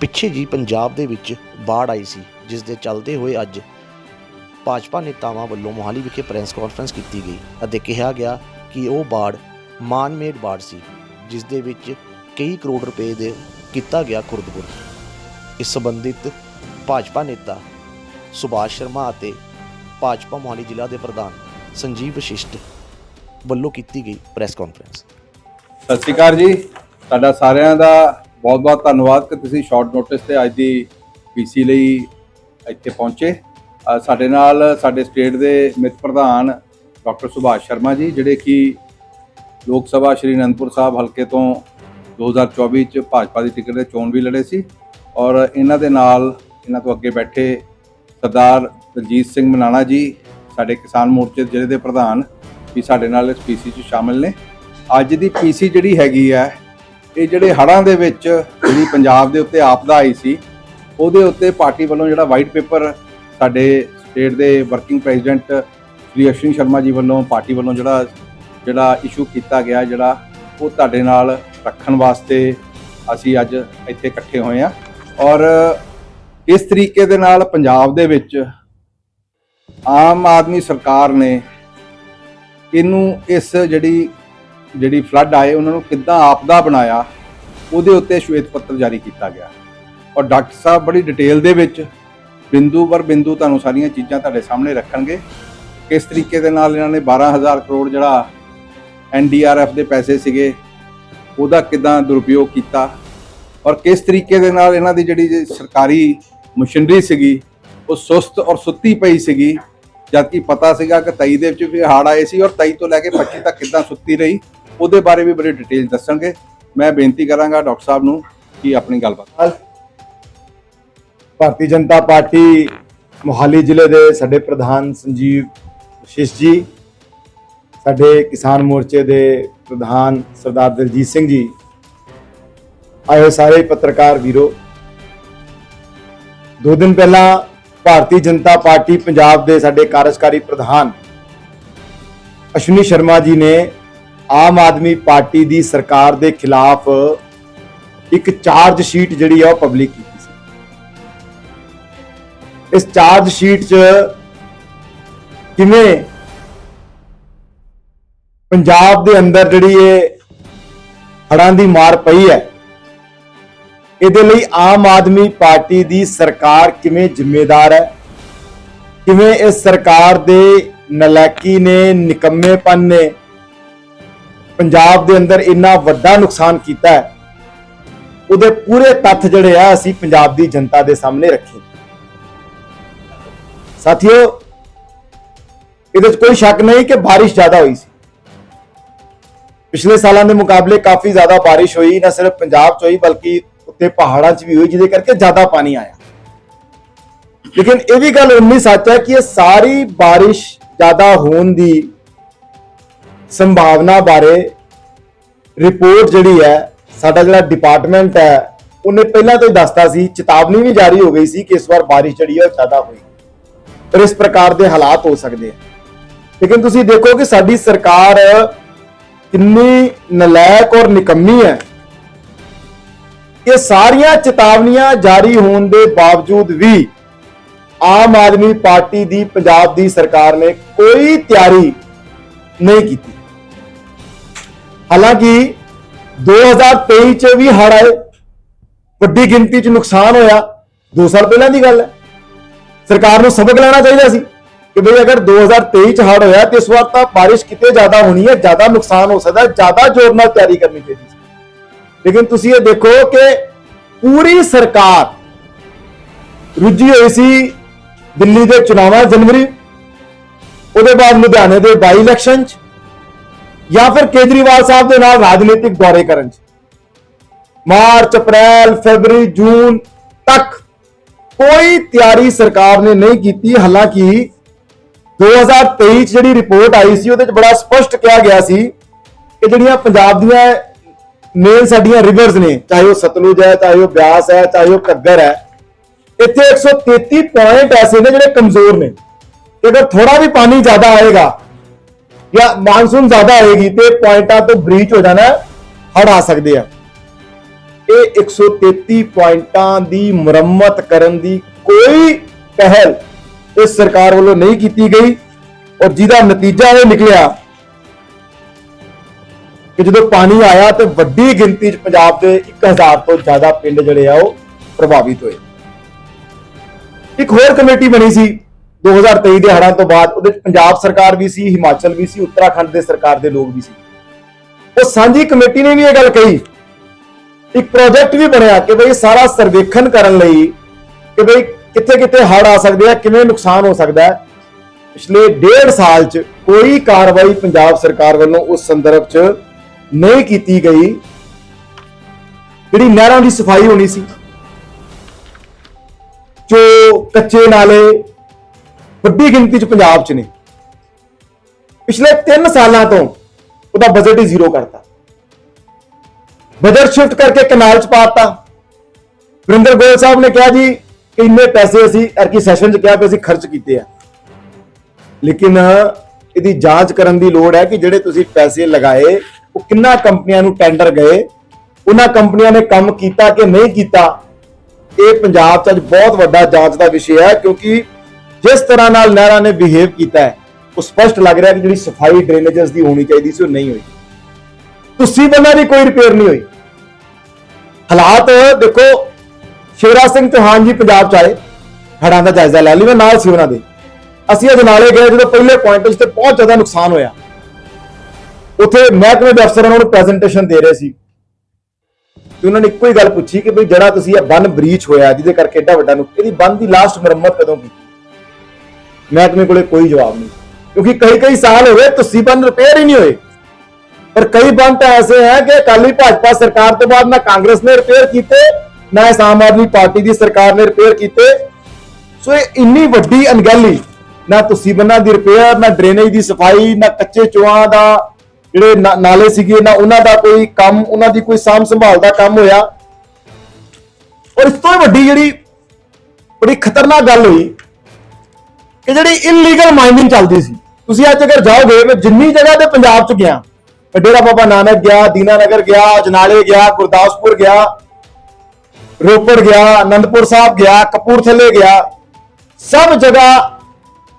ਪਿੱਛੇ ਜੀ ਪੰਜਾਬ ਦੇ ਵਿੱਚ ਬਾੜ ਆਈ ਸੀ, ਜਿਸ ਦੇ ਚੱਲਦੇ ਹੋਏ ਅੱਜ ਭਾਜਪਾ ਨੇਤਾਵਾਂ ਵੱਲੋਂ ਮੋਹਾਲੀ ਵਿਖੇ ਪ੍ਰੈਸ ਕਾਨਫਰੰਸ ਕੀਤੀ ਗਈ ਅਤੇ ਕਿਹਾ ਗਿਆ ਕਿ ਉਹ ਬਾੜ ਮਾਨਮੇਡ ਬਾੜ ਸੀ, ਜਿਸ ਦੇ ਵਿੱਚ ਕਈ ਕਰੋੜ ਰੁਪਏ ਦੇ ਕੀਤਾ ਗਿਆ ਖੁਰਦਬੁਰ। ਇਸ ਸੰਬੰਧਿਤ ਭਾਜਪਾ ਨੇਤਾ ਸੁਭਾਸ਼ ਸ਼ਰਮਾ ਅਤੇ ਭਾਜਪਾ ਮੋਹਾਲੀ ਜ਼ਿਲ੍ਹਾ ਦੇ ਪ੍ਰਧਾਨ ਸੰਜੀਵ ਵਸ਼ਿਸ਼ਟ ਵੱਲੋਂ ਕੀਤੀ ਗਈ ਪ੍ਰੈਸ ਕਾਨਫਰੰਸ ਸਤਿ ਸ਼੍ਰੀ ਅਕਾਲ ਜੀ। ਤੁਹਾਡਾ ਸਾਰਿਆਂ ਦਾ ਬਹੁਤ-ਬਹੁਤ ਧੰਨਵਾਦ ਕਿ ਤੁਸੀਂ ਸ਼ਾਰਟ ਨੋਟਿਸ ਤੇ ਅੱਜ ਦੀ ਪੀਸੀ ਲਈ ਇੱਥੇ ਪਹੁੰਚੇ। ਸਾਡੇ ਨਾਲ ਸਾਡੇ ਸਟੇਟ ਦੇ ਮਿਤ ਪ੍ਰਧਾਨ ਡਾਕਟਰ ਸੁਭਾਸ਼ ਸ਼ਰਮਾ ਜੀ, ਜਿਹੜੇ ਕਿ ਲੋਕ ਸਭਾ ਸ਼੍ਰੀ ਅਨੰਦਪੁਰ ਸਾਹਿਬ ਹਲਕੇ ਤੋਂ 2024 ਚ ਭਾਜਪਾ ਦੀ ਟਿਕਟ ਤੇ ਚੋਣ ਵੀ ਲੜੇ ਸੀ ਔਰ ਇਹਨਾਂ ਦੇ ਨਾਲ ਇਹਨਾਂ ਤੋਂ ਅੱਗੇ ਬੈਠੇ ਸਰਦਾਰ ਦਲਜੀਤ ਸਿੰਘ ਮਨਾਣਾ ਜੀ, ਸਾਡੇ ਕਿਸਾਨ ਮੋਰਚੇ ਦੇ ਜ਼ਿਲ੍ਹੇ ਦੇ ਪ੍ਰਧਾਨ ਵੀ ਸਾਡੇ ਨਾਲ ਇਸ ਪੀਸੀ 'ਚ ਸ਼ਾਮਿਲ ਨੇ। ਅੱਜ ਦੀ ਪੀਸੀ ਜਿਹੜੀ ਹੈਗੀ ਹੈ ਇਹ ਜਿਹੜੇ ਹੜ੍ਹਾਂ ਦੇ ਵਿੱਚ ਜਿਹੜੀ ਪੰਜਾਬ ਦੇ ਉੱਤੇ ਆਪਦਾ ਆਈ ਸੀ, ਉਹਦੇ ਉੱਤੇ ਪਾਰਟੀ ਵੱਲੋਂ ਜਿਹੜਾ ਵਾਈਟ ਪੇਪਰ ਸਾਡੇ ਸਟੇਟ ਦੇ ਵਰਕਿੰਗ ਪ੍ਰੈਜ਼ੀਡੈਂਟ ਸ਼੍ਰੀ ਅਸ਼ਵਨੀ ਸ਼ਰਮਾ ਜੀ ਵੱਲੋਂ ਪਾਰਟੀ ਵੱਲੋਂ ਜਿਹੜਾ ਜਿਹੜਾ ਇਸ਼ੂ ਕੀਤਾ ਗਿਆ, ਜਿਹੜਾ ਉਹ ਤੁਹਾਡੇ ਨਾਲ ਰੱਖਣ ਵਾਸਤੇ ਅਸੀਂ ਅੱਜ ਇੱਥੇ ਇਕੱਠੇ ਹੋਏ ਆ ਔਰ ਇਸ ਤਰੀਕੇ ਦੇ ਨਾਲ ਪੰਜਾਬ ਦੇ ਵਿੱਚ ਆਮ ਆਦਮੀ ਸਰਕਾਰ ਨੇ ਇਹਨੂੰ ਇਸ ਜਿਹੜੀ ਜਿਹੜੀ ਫਲੱਡ ਆਏ, ਉਹਨਾਂ ਨੂੰ ਕਿੱਦਾਂ ਆਪਦਾ ਬਣਾਇਆ, ਉਹਦੇ ਉੱਤੇ ਸ਼ਵੇਤ ਪੱਤਰ ਜਾਰੀ ਕੀਤਾ ਗਿਆ। ਔਰ ਡਾਕਟਰ ਸਾਹਿਬ ਬੜੀ ਡਿਟੇਲ ਦੇ ਵਿੱਚ ਬਿੰਦੂ ਪਰ ਬਿੰਦੂ ਤੁਹਾਨੂੰ ਸਾਰੀਆਂ ਚੀਜ਼ਾਂ ਤੁਹਾਡੇ ਸਾਹਮਣੇ ਰੱਖਣਗੇ। ਕਿਸ ਤਰੀਕੇ ਦੇ ਨਾਲ ਇਹਨਾਂ ਨੇ 12000 ਕਰੋੜ ਜਿਹੜਾ ਐਨਡੀਆਰਐਫ ਦੇ ਪੈਸੇ ਸੀਗੇ, ਉਹਦਾ ਕਿੱਦਾਂ ਦੁਰਉਪਯੋਗ ਕੀਤਾ ਔਰ ਕਿਸ ਤਰੀਕੇ ਦੇ ਨਾਲ ਇਹਨਾਂ ਦੀ ਜਿਹੜੀ ਸਰਕਾਰੀ ਮਸ਼ੀਨਰੀ ਸੀਗੀ, ਉਹ ਸੁਸਤ ਔਰ ਸੁੱਤੀ ਪਈ ਸੀਗੀ, ਜਦਕਿ ਪਤਾ ਸੀਗਾ ਕਿ 23 ਦੇ ਵਿੱਚ ਵੀ ਹਾੜ ਆਏ ਸੀ ਔਰ 23 ਤੋਂ ਲੈ ਕੇ 25 ਤੱਕ ਕਿੱਦਾਂ ਸੁੱਤੀ ਰਹੀ। ਉਹਦੇ ਬਾਰੇ ਵੀ ਬੜੀ ਡਿਟੇਲ ਦੱਸਣਗੇ ਮੈਂ ਬੇਨਤੀ ਕਰਾਂਗਾ ਡਾਕਟਰ ਸਾਹਿਬ ਨੂੰ ਕਿ ਆਪਣੀ ਗੱਲਬਾਤ ਭਾਰਤੀ ਜਨਤਾ ਪਾਰਟੀ, ਮੋਹਾਲੀ ਜ਼ਿਲ੍ਹੇ ਦੇ ਸਾਡੇ ਪ੍ਰਧਾਨ ਸੰਜੀਵ ਸ਼ਿਸ਼ ਜੀ, ਸਾਡੇ ਕਿਸਾਨ ਮੋਰਚੇ ਦੇ ਪ੍ਰਧਾਨ ਸਰਦਾਰ ਦਲਜੀਤ ਸਿੰਘ ਜੀ, ਆਏ ਸਾਰੇ ਪੱਤਰਕਾਰ ਵੀਰੋ। ਦੋ ਦਿਨ ਪਹਿਲਾਂ ਭਾਰਤੀ ਜਨਤਾ ਪਾਰਟੀ ਪੰਜਾਬ ਦੇ ਸਾਡੇ ਕਾਰਜਕਾਰੀ ਪ੍ਰਧਾਨ ਅਸ਼ਵਨੀ ਸ਼ਰਮਾ ਜੀ ਨੇ ਆਮ ਆਦਮੀ ਪਾਰਟੀ ਦੀ ਸਰਕਾਰ ਦੇ ਖਿਲਾਫ ਇੱਕ ਚਾਰਜ ਸ਼ੀਟ ਜਿਹੜੀ ਆ ਉਹ ਪਬਲਿਕ ਕੀਤੀ ਸੀ। ਇਸ ਚਾਰਜ ਸ਼ੀਟ 'ਚ ਕਿਵੇਂ ਪੰਜਾਬ ਦੇ ਅੰਦਰ ਜਿਹੜੀ ਇਹ ਹੜ੍ਹਾਂ ਦੀ ਮਾਰ ਪਈ ਹੈ, ਇਹਦੇ ਲਈ ਆਮ ਆਦਮੀ ਪਾਰਟੀ ਦੀ ਸਰਕਾਰ ਕਿਵੇਂ ਜ਼ਿੰਮੇਦਾਰ ਹੈ? ਕਿਵੇਂ ਇਸ ਸਰਕਾਰ ਦੇ ਨਲਾਇਕੀ ਨੇ, ਨਿਕੰਮੇਪਨ ਨੇ ਪੰਜਾਬ ਦੇ ਅੰਦਰ ਇੰਨਾ ਵੱਡਾ ਨੁਕਸਾਨ ਕੀਤਾ ਹੈ, ਉਹਦੇ ਪੂਰੇ ਤੱਥ ਜਿਹੜੇ ਆ ਅਸੀਂ ਪੰਜਾਬ ਦੀ ਜਨਤਾ ਦੇ ਸਾਹਮਣੇ ਰੱਖੇ। ਸਾਥੀਓ, ਇਹਦੇ 'ਚ ਕੋਈ ਸ਼ੱਕ ਨਹੀਂ ਕਿ ਬਾਰਿਸ਼ ਜ਼ਿਆਦਾ ਹੋਈ ਸੀ। ਪਿਛਲੇ ਸਾਲਾਂ ਦੇ ਮੁਕਾਬਲੇ ਕਾਫੀ ਜ਼ਿਆਦਾ ਬਾਰਿਸ਼ ਹੋਈ, ਨਾ ਸਿਰਫ ਪੰਜਾਬ 'ਚ ਹੋਈ, ਬਲਕਿ ਉੱਤੇ ਪਹਾੜਾਂ 'ਚ ਵੀ ਹੋਈ, ਜਿਹਦੇ ਕਰਕੇ ਜ਼ਿਆਦਾ ਪਾਣੀ ਆਇਆ। ਲੇਕਿਨ ਇਹ ਵੀ ਗੱਲ ਉਨੀ ਸੱਚ ਹੈ ਕਿ ਇਹ ਸਾਰੀ ਬਾਰਿਸ਼ ਜ਼ਿਆਦਾ ਹੋਣ ਦੀ ਸੰਭਾਵਨਾ ਬਾਰੇ ਰਿਪੋਰਟ ਜਿਹੜੀ ਹੈ, ਸਾਡਾ ਜਿਹੜਾ ਡਿਪਾਰਟਮੈਂਟ ਹੈ, ਉਹਨੇ ਪਹਿਲਾਂ ਤੋਂ ਹੀ ਦੱਸਤਾ ਸੀ, ਚੇਤਾਵਨੀ ਵੀ ਜਾਰੀ ਹੋ ਗਈ ਸੀ ਕਿ ਇਸ ਵਾਰ ਬਾਰਿਸ਼ ਜਿਹੜੀ ਹੈ ਉਹ ਜ਼ਿਆਦਾ ਹੋਈ। ਪਰ ਇਸ ਪ੍ਰਕਾਰ ਦੇ ਹਾਲਾਤ ਹੋ ਸਕਦੇ ਆ। ਲੇਕਿਨ ਤੁਸੀਂ ਦੇਖੋ ਕਿ ਸਾਡੀ ਸਰਕਾਰ ਕਿੰਨੀ ਨਲਾਇਕ ਔਰ ਨਿਕੰਮੀ ਹੈ। ਇਹ ਸਾਰੀਆਂ ਚੇਤਾਵਨੀਆਂ ਜਾਰੀ ਹੋਣ ਦੇ ਬਾਵਜੂਦ ਵੀ ਆਮ ਆਦਮੀ ਪਾਰਟੀ ਦੀ, ਪੰਜਾਬ ਦੀ ਸਰਕਾਰ ਨੇ ਕੋਈ ਤਿਆਰੀ ਨਹੀਂ ਕੀਤੀ। ਹਾਲਾਂਕਿ 2023 ਚ ਵੀ ਹੜ੍ਹ ਆਏ, ਵੱਡੀ ਗਿਣਤੀ ਚ ਨੁਕਸਾਨ ਹੋਇਆ। 2 ਸਾਲ ਪਹਿਲਾਂ ਦੀ ਗੱਲ ਹੈ। ਸਰਕਾਰ ਨੂੰ ਸਬਕ ਲੈਣਾ ਚਾਹੀਦਾ ਸੀ ਕਿ ਬਈ ਅਗਰ 2023 ਚ ਹੜ੍ਹ ਹੋਇਆ, ਤੇ ਇਸ ਵਾਰ ਤਾਂ ਬਾਰਿਸ਼ ਕਿਤੇ ਜ਼ਿਆਦਾ ਹੋਣੀ ਹੈ, ਜ਼ਿਆਦਾ ਨੁਕਸਾਨ ਹੋ ਸਕਦਾ, ਜ਼ਿਆਦਾ ਜ਼ੋਰ ਨਾਲ ਤਿਆਰੀ ਕਰਨੀ ਚਾਹੀਦੀ ਸੀ। ਲੇਕਿਨ ਤੁਸੀਂ ਇਹ ਦੇਖੋ ਕਿ ਪੂਰੀ ਸਰਕਾਰ ਰੁੱਝੀ ਹੋਈ ਸੀ ਦਿੱਲੀ ਦੇ ਚੁਣਾਵਾਂ ਜਨਵਰੀ ਉਹਦੇ ਬਾਅਦ ਲੁਧਿਆਣੇ ਦੇ ਬਾਈ ਇਲੈਕਸ਼ਨ ਚ ਜਾਂ ਫਿਰ ਕੇਜਰੀਵਾਲ ਸਾਹਿਬ ਦੇ ਨਾਲ ਰਾਜਨੀਤਿਕ ਦੌਰੇ ਕਰਨ ਚ। ਮਾਰਚ, ਅਪ੍ਰੈਲ ਫੈਬਰੀ ਜੂਨ ਤੱਕ ਕੋਈ ਤਿਆਰੀ ਸਰਕਾਰ ਨੇ ਨਹੀਂ ਕੀਤੀ। ਹਾਲਾਂਕਿ 2023 ਚ ਜਿਹੜੀ ਰਿਪੋਰਟ ਆਈ ਸੀ, ਉਹਦੇ ਚ ਬੜਾ ਸਪਸ਼ਟ ਕਿਹਾ ਗਿਆ ਸੀ ਕਿ ਜਿਹੜੀਆਂ ਪੰਜਾਬ ਦੀਆਂ ਮੇਨ ਸਾਡੀਆਂ ਰਿਵਰਸ ਨੇ, ਚਾਹੇ ਉਹ ਸਤਲੁਜ ਹੈ, ਚਾਹੇ ਉਹ ਬਿਆਸ ਹੈ, ਚਾਹੇ ਉਹ ਘੱਗਰ ਹੈ, ਇੱਥੇ 133 ਪੁਆਇੰਟ ਐਸੇ ਨੇ ਜਿਹੜੇ ਕਮਜ਼ੋਰ ਨੇ। ਕਿ ਅਗਰ ਥੋੜਾ ਵੀ ਪਾਣੀ ਜ਼ਿਆਦਾ ਆਏਗਾ ਜਾਂ ਮਾਨਸੂਨ ਜ਼ਿਆਦਾ ਆਏਗੀ ਤੇ ਪੁਆਇੰਟਾਂ ਤੋਂ ਬ੍ਰੀਚ ਹੋ ਜਾਣਾ ਹੜ ਆ ਸਕਦੇ ਆ। ਇਹ 133 ਪੁਆਇੰਟਾਂ ਦੀ ਮੁਰੰਮਤ ਕਰਨ ਦੀ ਕੋਈ ਪਹਿਲ ਇਸ ਸਰਕਾਰ ਵੱਲੋਂ ਨਹੀਂ ਕੀਤੀ ਗਈ ਔਰ ਜਿਹਦਾ ਨਤੀਜਾ ਇਹ ਨਿਕਲਿਆ ਕਿ ਜਦੋਂ ਪਾਣੀ ਆਇਆ ਤੇ ਵੱਡੀ ਗਿਣਤੀ 'ਚ ਪੰਜਾਬ ਦੇ 1000 ਤੋਂ ਜ਼ਿਆਦਾ ਪਿੰਡ ਜਿਹੜੇ ਆ ਉਹ ਪ੍ਰਭਾਵਿਤ ਹੋਏ। ਇੱਕ ਹੋਰ ਕਮੇਟੀ ਬਣੀ ਸੀ 2023 ਦੇ ਹੜ੍ਹਾਂ ਤੋਂ ਬਾਅਦ ਉਹਦੇ 'ਚ ਪੰਜਾਬ ਸਰਕਾਰ ਵੀ ਸੀ, ਹਿਮਾਚਲ ਵੀ ਸੀ, ਉੱਤਰਾਖੰਡ ਦੇ ਸਰਕਾਰ ਦੇ ਲੋਕ ਵੀ ਸੀ। ਉਹ ਸਾਂਝੀ ਕਮੇਟੀ ਨੇ ਵੀ ਇਹ ਗੱਲ ਕਹੀ। ਇੱਕ ਪ੍ਰੋਜੈਕਟ ਵੀ ਬਣਿਆ ਕਿ ਬਈ ਸਾਰਾ ਸਰਵੇਖਣ ਕਰਨ ਲਈ ਕਿ ਬਈ ਕਿੱਥੇ ਕਿੱਥੇ ਹੜ ਆ ਸਕਦੇ ਆ, ਕਿਵੇਂ ਨੁਕਸਾਨ ਹੋ ਸਕਦਾ ਹੈ। ਪਿਛਲੇ ਡੇਢ ਸਾਲ 'ਚ ਕੋਈ ਕਾਰਵਾਈ ਪੰਜਾਬ ਸਰਕਾਰ ਵੱਲੋਂ ਉਸ ਸੰਦਰਭ 'ਚ ਨਹੀਂ ਕੀਤੀ ਗਈ। ਜਿਹੜੀ ਨਹਿਰਾਂ ਦੀ ਸਫ਼ਾਈ ਹੋਣੀ ਸੀ, ਜੋ ਕੱਚੇ ਨਾਲੇ ਵੱਡੀ ਗਿਣਤੀ 'ਚ ਪੰਜਾਬ 'ਚ ਨੇ ਪਿਛਲੇ 3 ਸਾਲਾਂ ਤੋਂ ਉਹਦਾ ਬਜਟ ਹੀ ਜ਼ੀਰੋ ਕਰਤਾ। ਬਜਟ ਸ਼ਿਫਟ ਕਰਕੇ ਕਨਾਲ 'ਚ ਪਾਤਾ ਵਰਿੰਦਰ ਗੋਇਲ ਸਾਹਿਬ ਨੇ ਕਿਹਾ ਜੀ ਕਿ ਇੰਨੇ ਪੈਸੇ ਅਸੀਂ ਅਰਕੀ ਸੈਸ਼ਨ 'ਚ ਕਿਹਾ ਕਿ ਅਸੀਂ ਖਰਚ ਕੀਤੇ ਆ। ਲੇਕਿਨ ਇਹਦੀ ਜਾਂਚ ਕਰਨ ਦੀ ਲੋੜ ਹੈ ਕਿ ਜਿਹੜੇ ਤੁਸੀਂ ਪੈਸੇ ਲਗਾਏ, ਉਹ ਕਿੰਨਾ ਕੰਪਨੀਆਂ ਨੂੰ ਟੈਂਡਰ ਗਏ, ਉਹਨਾਂ ਕੰਪਨੀਆਂ ਨੇ ਕੰਮ ਕੀਤਾ ਕਿ ਨਹੀਂ ਕੀਤਾ, ਇਹ ਪੰਜਾਬ 'ਚ ਅੱਜ ਬਹੁਤ ਵੱਡਾ ਜਾਂਚ ਦਾ ਵਿਸ਼ੇ ਹੈ ਕਿਉਂਕਿ ਜਿਸ ਤਰ੍ਹਾਂ ਨਾਲ ਨਹਿਰਾਂ ਨੇ ਬਿਹੇਵ ਕੀਤਾ ਹੈ, ਉਹ ਸਪਸ਼ਟ ਲੱਗ ਰਿਹਾ ਕਿ ਜਿਹੜੀ ਸਫ਼ਾਈ ਡਰੇਨੇਜਸ ਦੀ ਹੋਣੀ ਚਾਹੀਦੀ ਸੀ, ਉਹ ਨਹੀਂ ਹੋਈ। ਤੁਸੀਂ ਬੰਨਾਂ ਦੀ ਕੋਈ ਰਿਪੇਅਰ ਨਹੀਂ ਹੋਈ। ਹਾਲਾਤ ਦੇਖੋ ਸ਼ਿਵਰਾਜ ਸਿੰਘ ਚੌਹਾਨ ਜੀ ਪੰਜਾਬ ਚ ਆਏ, ਹੜ੍ਹਾਂ ਦਾ ਜਾਇਜ਼ਾ ਲੈ ਲਈ ਮੈਂ ਨਾਲ ਸੀ ਉਹਨਾਂ ਦੇ। ਅਸੀਂ ਅੱਜ ਨਾਲੇ ਗਏ, ਜਦੋਂ ਪਹਿਲੇ ਪੁਆਇੰਟ ਉਸ ਤੇ ਬਹੁਤ ਜ਼ਿਆਦਾ ਨੁਕਸਾਨ ਹੋਇਆ। ਉੱਥੇ ਮਹਿਕਮੇ ਦੇ ਅਫਸਰ ਉਹਨਾਂ ਨੂੰ ਪ੍ਰੈਜੈਂਟੇਸ਼ਨ ਦੇ ਰਹੇ ਸੀ। ਤੇ ਉਹਨਾਂ ਨੇ ਇੱਕੋ ਹੀ ਗੱਲ ਪੁੱਛੀ ਕਿ ਬਈ ਜਿਹੜਾ ਤੁਸੀਂ ਇਹ ਬੰਨ ਬ੍ਰੀਚ ਹੋਇਆ, ਜਿਹਦੇ ਕਰਕੇ ਐਡਾ ਵੱਡਾ ਨੂੰ ਇਹਦੀ ਬੰਨ ਦੀ ਲਾਸਟ ਮੁਰੰਮਤ ਕਦੋਂ ਕੀਤੀ? ਮਹਿਕਮੇ ਕੋਲੇ ਕੋਈ ਜਵਾਬ ਨਹੀਂ। ਕਿਉਂਕਿ ਕਈ ਕਈ ਸਾਲ ਹੋ ਗਏ ਤੁਸੀਂ ਬੰਦ ਰਿਪੇਅਰ ਹੀ ਨਹੀਂ ਹੋਏ। ਪਰ ਕਈ ਬੰਦ ਤਾਂ ਐਸੇ ਹੈ ਕਿ ਅਕਾਲੀ ਭਾਜਪਾ ਸਰਕਾਰ ਤੋਂ ਬਾਅਦ ਨਾ ਕਾਂਗਰਸ ਨੇ ਰਿਪੇਅਰ ਕੀਤੇ, ਨਾ ਇਸ ਆਮ ਆਦਮੀ ਪਾਰਟੀ ਦੀ ਸਰਕਾਰ ਨੇ ਰਿਪੇਅਰ ਕੀਤੇ। ਸੋ ਇਹ ਇੰਨੀ ਵੱਡੀ ਅਣਗਹਿਲੀ, ਨਾ ਤੁਸੀਂ ਬੰਨਾਂ ਦੀ ਰਿਪੇਅਰ ਨਾ ਡਰੇਨੇਜ ਦੀ ਸਫ਼ਾਈ, ਨਾ ਕੱਚੇ ਚੋਆਂ ਦਾ ਜਿਹੜੇ ਨਾ- ਨਾਲੇ ਸੀਗੇ, ਨਾ ਉਹਨਾਂ ਦਾ ਕੋਈ ਕੰਮ, ਉਹਨਾਂ ਦੀ ਕੋਈ ਸਾਂਭ ਸੰਭਾਲ ਦਾ ਕੰਮ ਹੋਇਆ। ਔਰ ਇਸ ਤੋਂ ਵੀ ਵੱਡੀ ਜਿਹੜੀ ਬੜੀ ਖਤਰਨਾਕ ਗੱਲ ਹੋਈ ਕਿ ਜਿਹੜੀ ਇਲੀਗਲ ਮਾਈਨਿੰਗ ਚੱਲਦੀ ਸੀ, ਤੁਸੀਂ ਅੱਜ ਅਗਰ ਜਾਓਗੇ ਮੈਂ ਜਿੰਨੀ ਜਗ੍ਹਾ ਤੇ ਪੰਜਾਬ ਚ ਗਿਆ, ਮੈਂ ਡੇਰਾ ਬਾਬਾ ਨਾਨਕ ਗਿਆ, ਦੀਨਾਨਗਰ ਗਿਆ ਅਜਨਾਲੇ ਗਿਆ, ਗੁਰਦਾਸਪੁਰ ਗਿਆ, ਰੋਪੜ ਗਿਆ, ਅਨੰਦਪੁਰ ਸਾਹਿਬ ਗਿਆ, ਕਪੂਰਥਲੇ ਗਿਆ, ਸਭ ਜਗ੍ਹਾ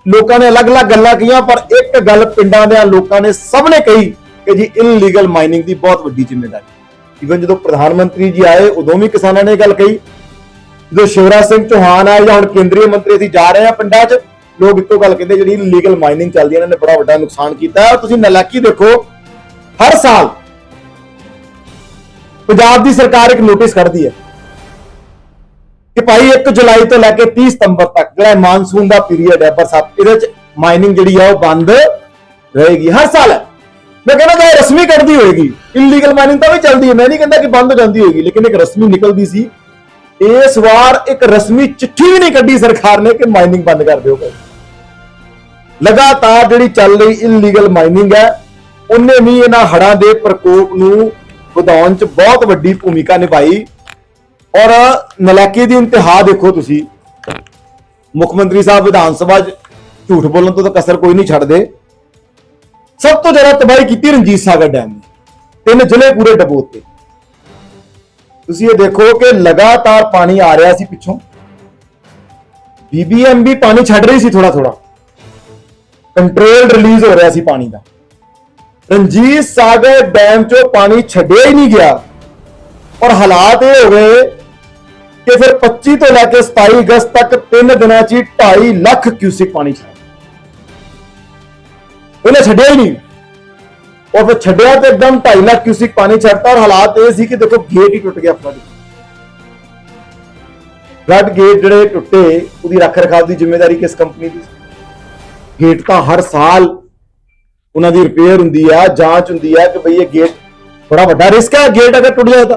ਲੋਕਾਂ ਨੇ ਅਲੱਗ-ਅਲੱਗ ਗੱਲਾਂ ਕਹੀਆਂ ਪਰ ਇੱਕ ਗੱਲ ਪਿੰਡਾਂ ਦੇ ਲੋਕਾਂ ਨੇ ਸਭ ਨੇ ਕਹੀ ਕਿ ਜੀ ਇਲੀਗਲ ਮਾਈਨਿੰਗ ਦੀ ਬਹੁਤ ਵੱਡੀ ਜ਼ਿੰਮੇਵਾਰੀ। ਈਵਨ ਜਦੋਂ ਪ੍ਰਧਾਨ ਮੰਤਰੀ ਜੀ ਆਏ, ਉਦੋਂ ਵੀ ਕਿਸਾਨਾਂ ਨੇ ਗੱਲ ਕਹੀ। ਜਦੋਂ ਸ਼ਿਵਰਾਜ ਸਿੰਘ ਚੌਹਾਨ ਆਏ ਜਾਂ ਹੁਣ ਕੇਂਦਰੀ ਮੰਤਰੀ ਅਸੀਂ ਜਾ ਰਹੇ ਆ ਪਿੰਡਾਂ 'ਚ ਲੋਕ ਇੱਕੋ ਗੱਲ ਕਹਿੰਦੇ, ਜਿਹੜੀ ਲੀਗਲ ਮਾਈਨਿੰਗ ਚੱਲਦੀ ਹੈ ਇਹਨਾਂ ਨੇ ਬੜਾ ਵੱਡਾ ਨੁਕਸਾਨ ਕੀਤਾ। ਹੈ ਤੁਸੀਂ ਨਲਾਕੀ ਦੇਖੋ, ਹਰ ਸਾਲ ਪੰਜਾਬ ਦੀ ਸਰਕਾਰ ਇੱਕ ਨੋਟਿਸ ਕੱਢਦੀ ਹੈ ਕਿ ਭਾਈ 1 ਜੁਲਾਈ ਤੋਂ ਲੈ ਕੇ 30 ਸਤੰਬਰ ਤੱਕ ਜਿਹੜਾ ਮਾਨਸੂਨ ਦਾ ਪੀਰੀਅਡ ਹੈ ਬਰਸਾਤ, ਇਹਦੇ 'ਚ ਮਾਈਨਿੰਗ ਜਿਹੜੀ ਆ, ਉਹ ਬੰਦ ਰਹੇਗੀ, ਹਰ ਸਾਲ ਮੈਂ ਕਹਿੰਦਾ ਕਿ ਰਸਮੀ ਕੱਢਦੀ ਹੋਏਗੀ ਇਲੀਗਲ ਮਾਈਨਿੰਗ ਤਾਂ ਵੀ ਚੱਲਦੀ ਹੈ, ਮੈਂ ਨਹੀਂ ਕਹਿੰਦਾ ਕਿ ਬੰਦ ਹੋ ਜਾਂਦੀ ਹੋਏਗੀ, ਲੇਕਿਨ ਇੱਕ ਰਸਮੀ ਨਿਕਲਦੀ ਸੀ। ਇਸ ਵਾਰ ਇੱਕ ਰਸਮੀ ਚਿੱਠੀ ਵੀ ਨਹੀਂ ਕੱਢੀ ਸਰਕਾਰ ਨੇ ਕਿ ਮਾਈਨਿੰਗ ਬੰਦ ਕਰ ਦਿਓ ਭਾਈ। ਲਗਾਤਾਰ ਜਿਹੜੀ ਚੱਲ ਰਹੀ ਇਲੀਗਲ ਮਾਈਨਿੰਗ ਹੈ, ਉਹਨੇ ਵੀ ਇਹਨਾਂ ਹੜਾਂ ਦੇ ਪ੍ਰਕੋਪ ਨੂੰ ਵਧਾਉਣ 'ਚ ਬਹੁਤ ਵੱਡੀ ਭੂਮਿਕਾ ਨਿਭਾਈ। ਔਰ ਨਲਾਇਕੀ ਦੀ ਇੰਤਹਾ ਦੇਖੋ ਤੁਸੀਂ। ਮੁੱਖ ਮੰਤਰੀ ਸਾਹਿਬ ਵਿਧਾਨ ਸਭਾ 'ਚ ਝੂਠ ਬੋਲਣ ਤੋਂ ਤਾਂ ਕਸਰ ਕੋਈ ਨਹੀਂ ਛੱਡਦੇ। ਸਭ ਤੋਂ ਜ਼ਿਆਦਾ ਤਬਾਹੀ ਕੀਤੀ ਰਣਜੀਤ ਸਾਗਰ ਡੈਮ ਨੇ। ਤਿੰਨ ਜ਼ਿਲ੍ਹੇ ਪੂਰੇ ਡਬੋਤੇ। ਤੁਸੀਂ ਇਹ ਦੇਖੋ ਕਿ ਲਗਾਤਾਰ ਪਾਣੀ ਆ ਰਿਹਾ ਸੀ ਪਿੱਛੋਂ। ਬੀਬੀਐਮ ਵੀ ਪਾਣੀ ਛੱਡ ਰਹੀ ਸੀ ਥੋੜਾ ਥੋੜਾ ਕੰਟਰੋਲ ਰਿਲੀਜ਼ ਹੋ ਰਿਹਾ ਸੀ ਪਾਣੀ ਦਾ। ਰਣਜੀਤ ਸਾਗਰ ਡੈਮ ਚੋਂ ਪਾਣੀ ਛੱਡਿਆ ਹੀ ਨਹੀਂ ਗਿਆ। ਔਰ ਹਾਲਾਤ ਇਹ ਹੋ ਗਏ ਕਿ ਫਿਰ 25 ਤੋਂ ਲੈ ਕੇ 27 ਅਗਸਤ ਤੱਕ ਤਿੰਨ ਦਿਨਾਂ 'ਚ 2.5 ਲੱਖ ਕਿਊਸਿਕ ਪਾਣੀ ਛੱਡਿਆ। ਉਹਨੇ ਛੱਡਿਆ ਹੀ ਨਹੀਂ। ਔਰ ਫਿਰ ਛੱਡਿਆ ਤੇ ਇੱਕਦਮ 2.5 ਲੱਖ ਕਿਊਸਿਕ ਪਾਣੀ ਛੱਡਤਾ ਔਰ ਹਾਲਾਤ ਇਹ ਸੀ ਕਿ ਦੇਖੋ ਗੇਟ ਹੀ ਟੁੱਟ ਗਿਆ ਫਲੱਡ ਫਲੱਡ ਗੇਟ ਜਿਹੜੇ ਟੁੱਟੇ, ਉਹਦੀ ਰੱਖ ਰਖਾਵ ਦੀ ਜ਼ਿੰਮੇਵਾਰੀ ਕਿਸ ਕੰਪਨੀ ਦੀ ਸੀ? ਗੇਟ ਤਾਂ ਹਰ ਸਾਲ ਉਹਨਾਂ ਦੀ ਰਿਪੇਅਰ ਹੁੰਦੀ ਆ, ਜਾਂਚ ਹੁੰਦੀ ਆ ਕਿ ਭਈ ਇਹ ਗੇਟ ਬੜਾ ਵੱਡਾ ਰਿਸਕ ਹੈ ਗੇਟ ਅਗਰ ਟੁੱਟ ਜਾਏ ਤਾਂ।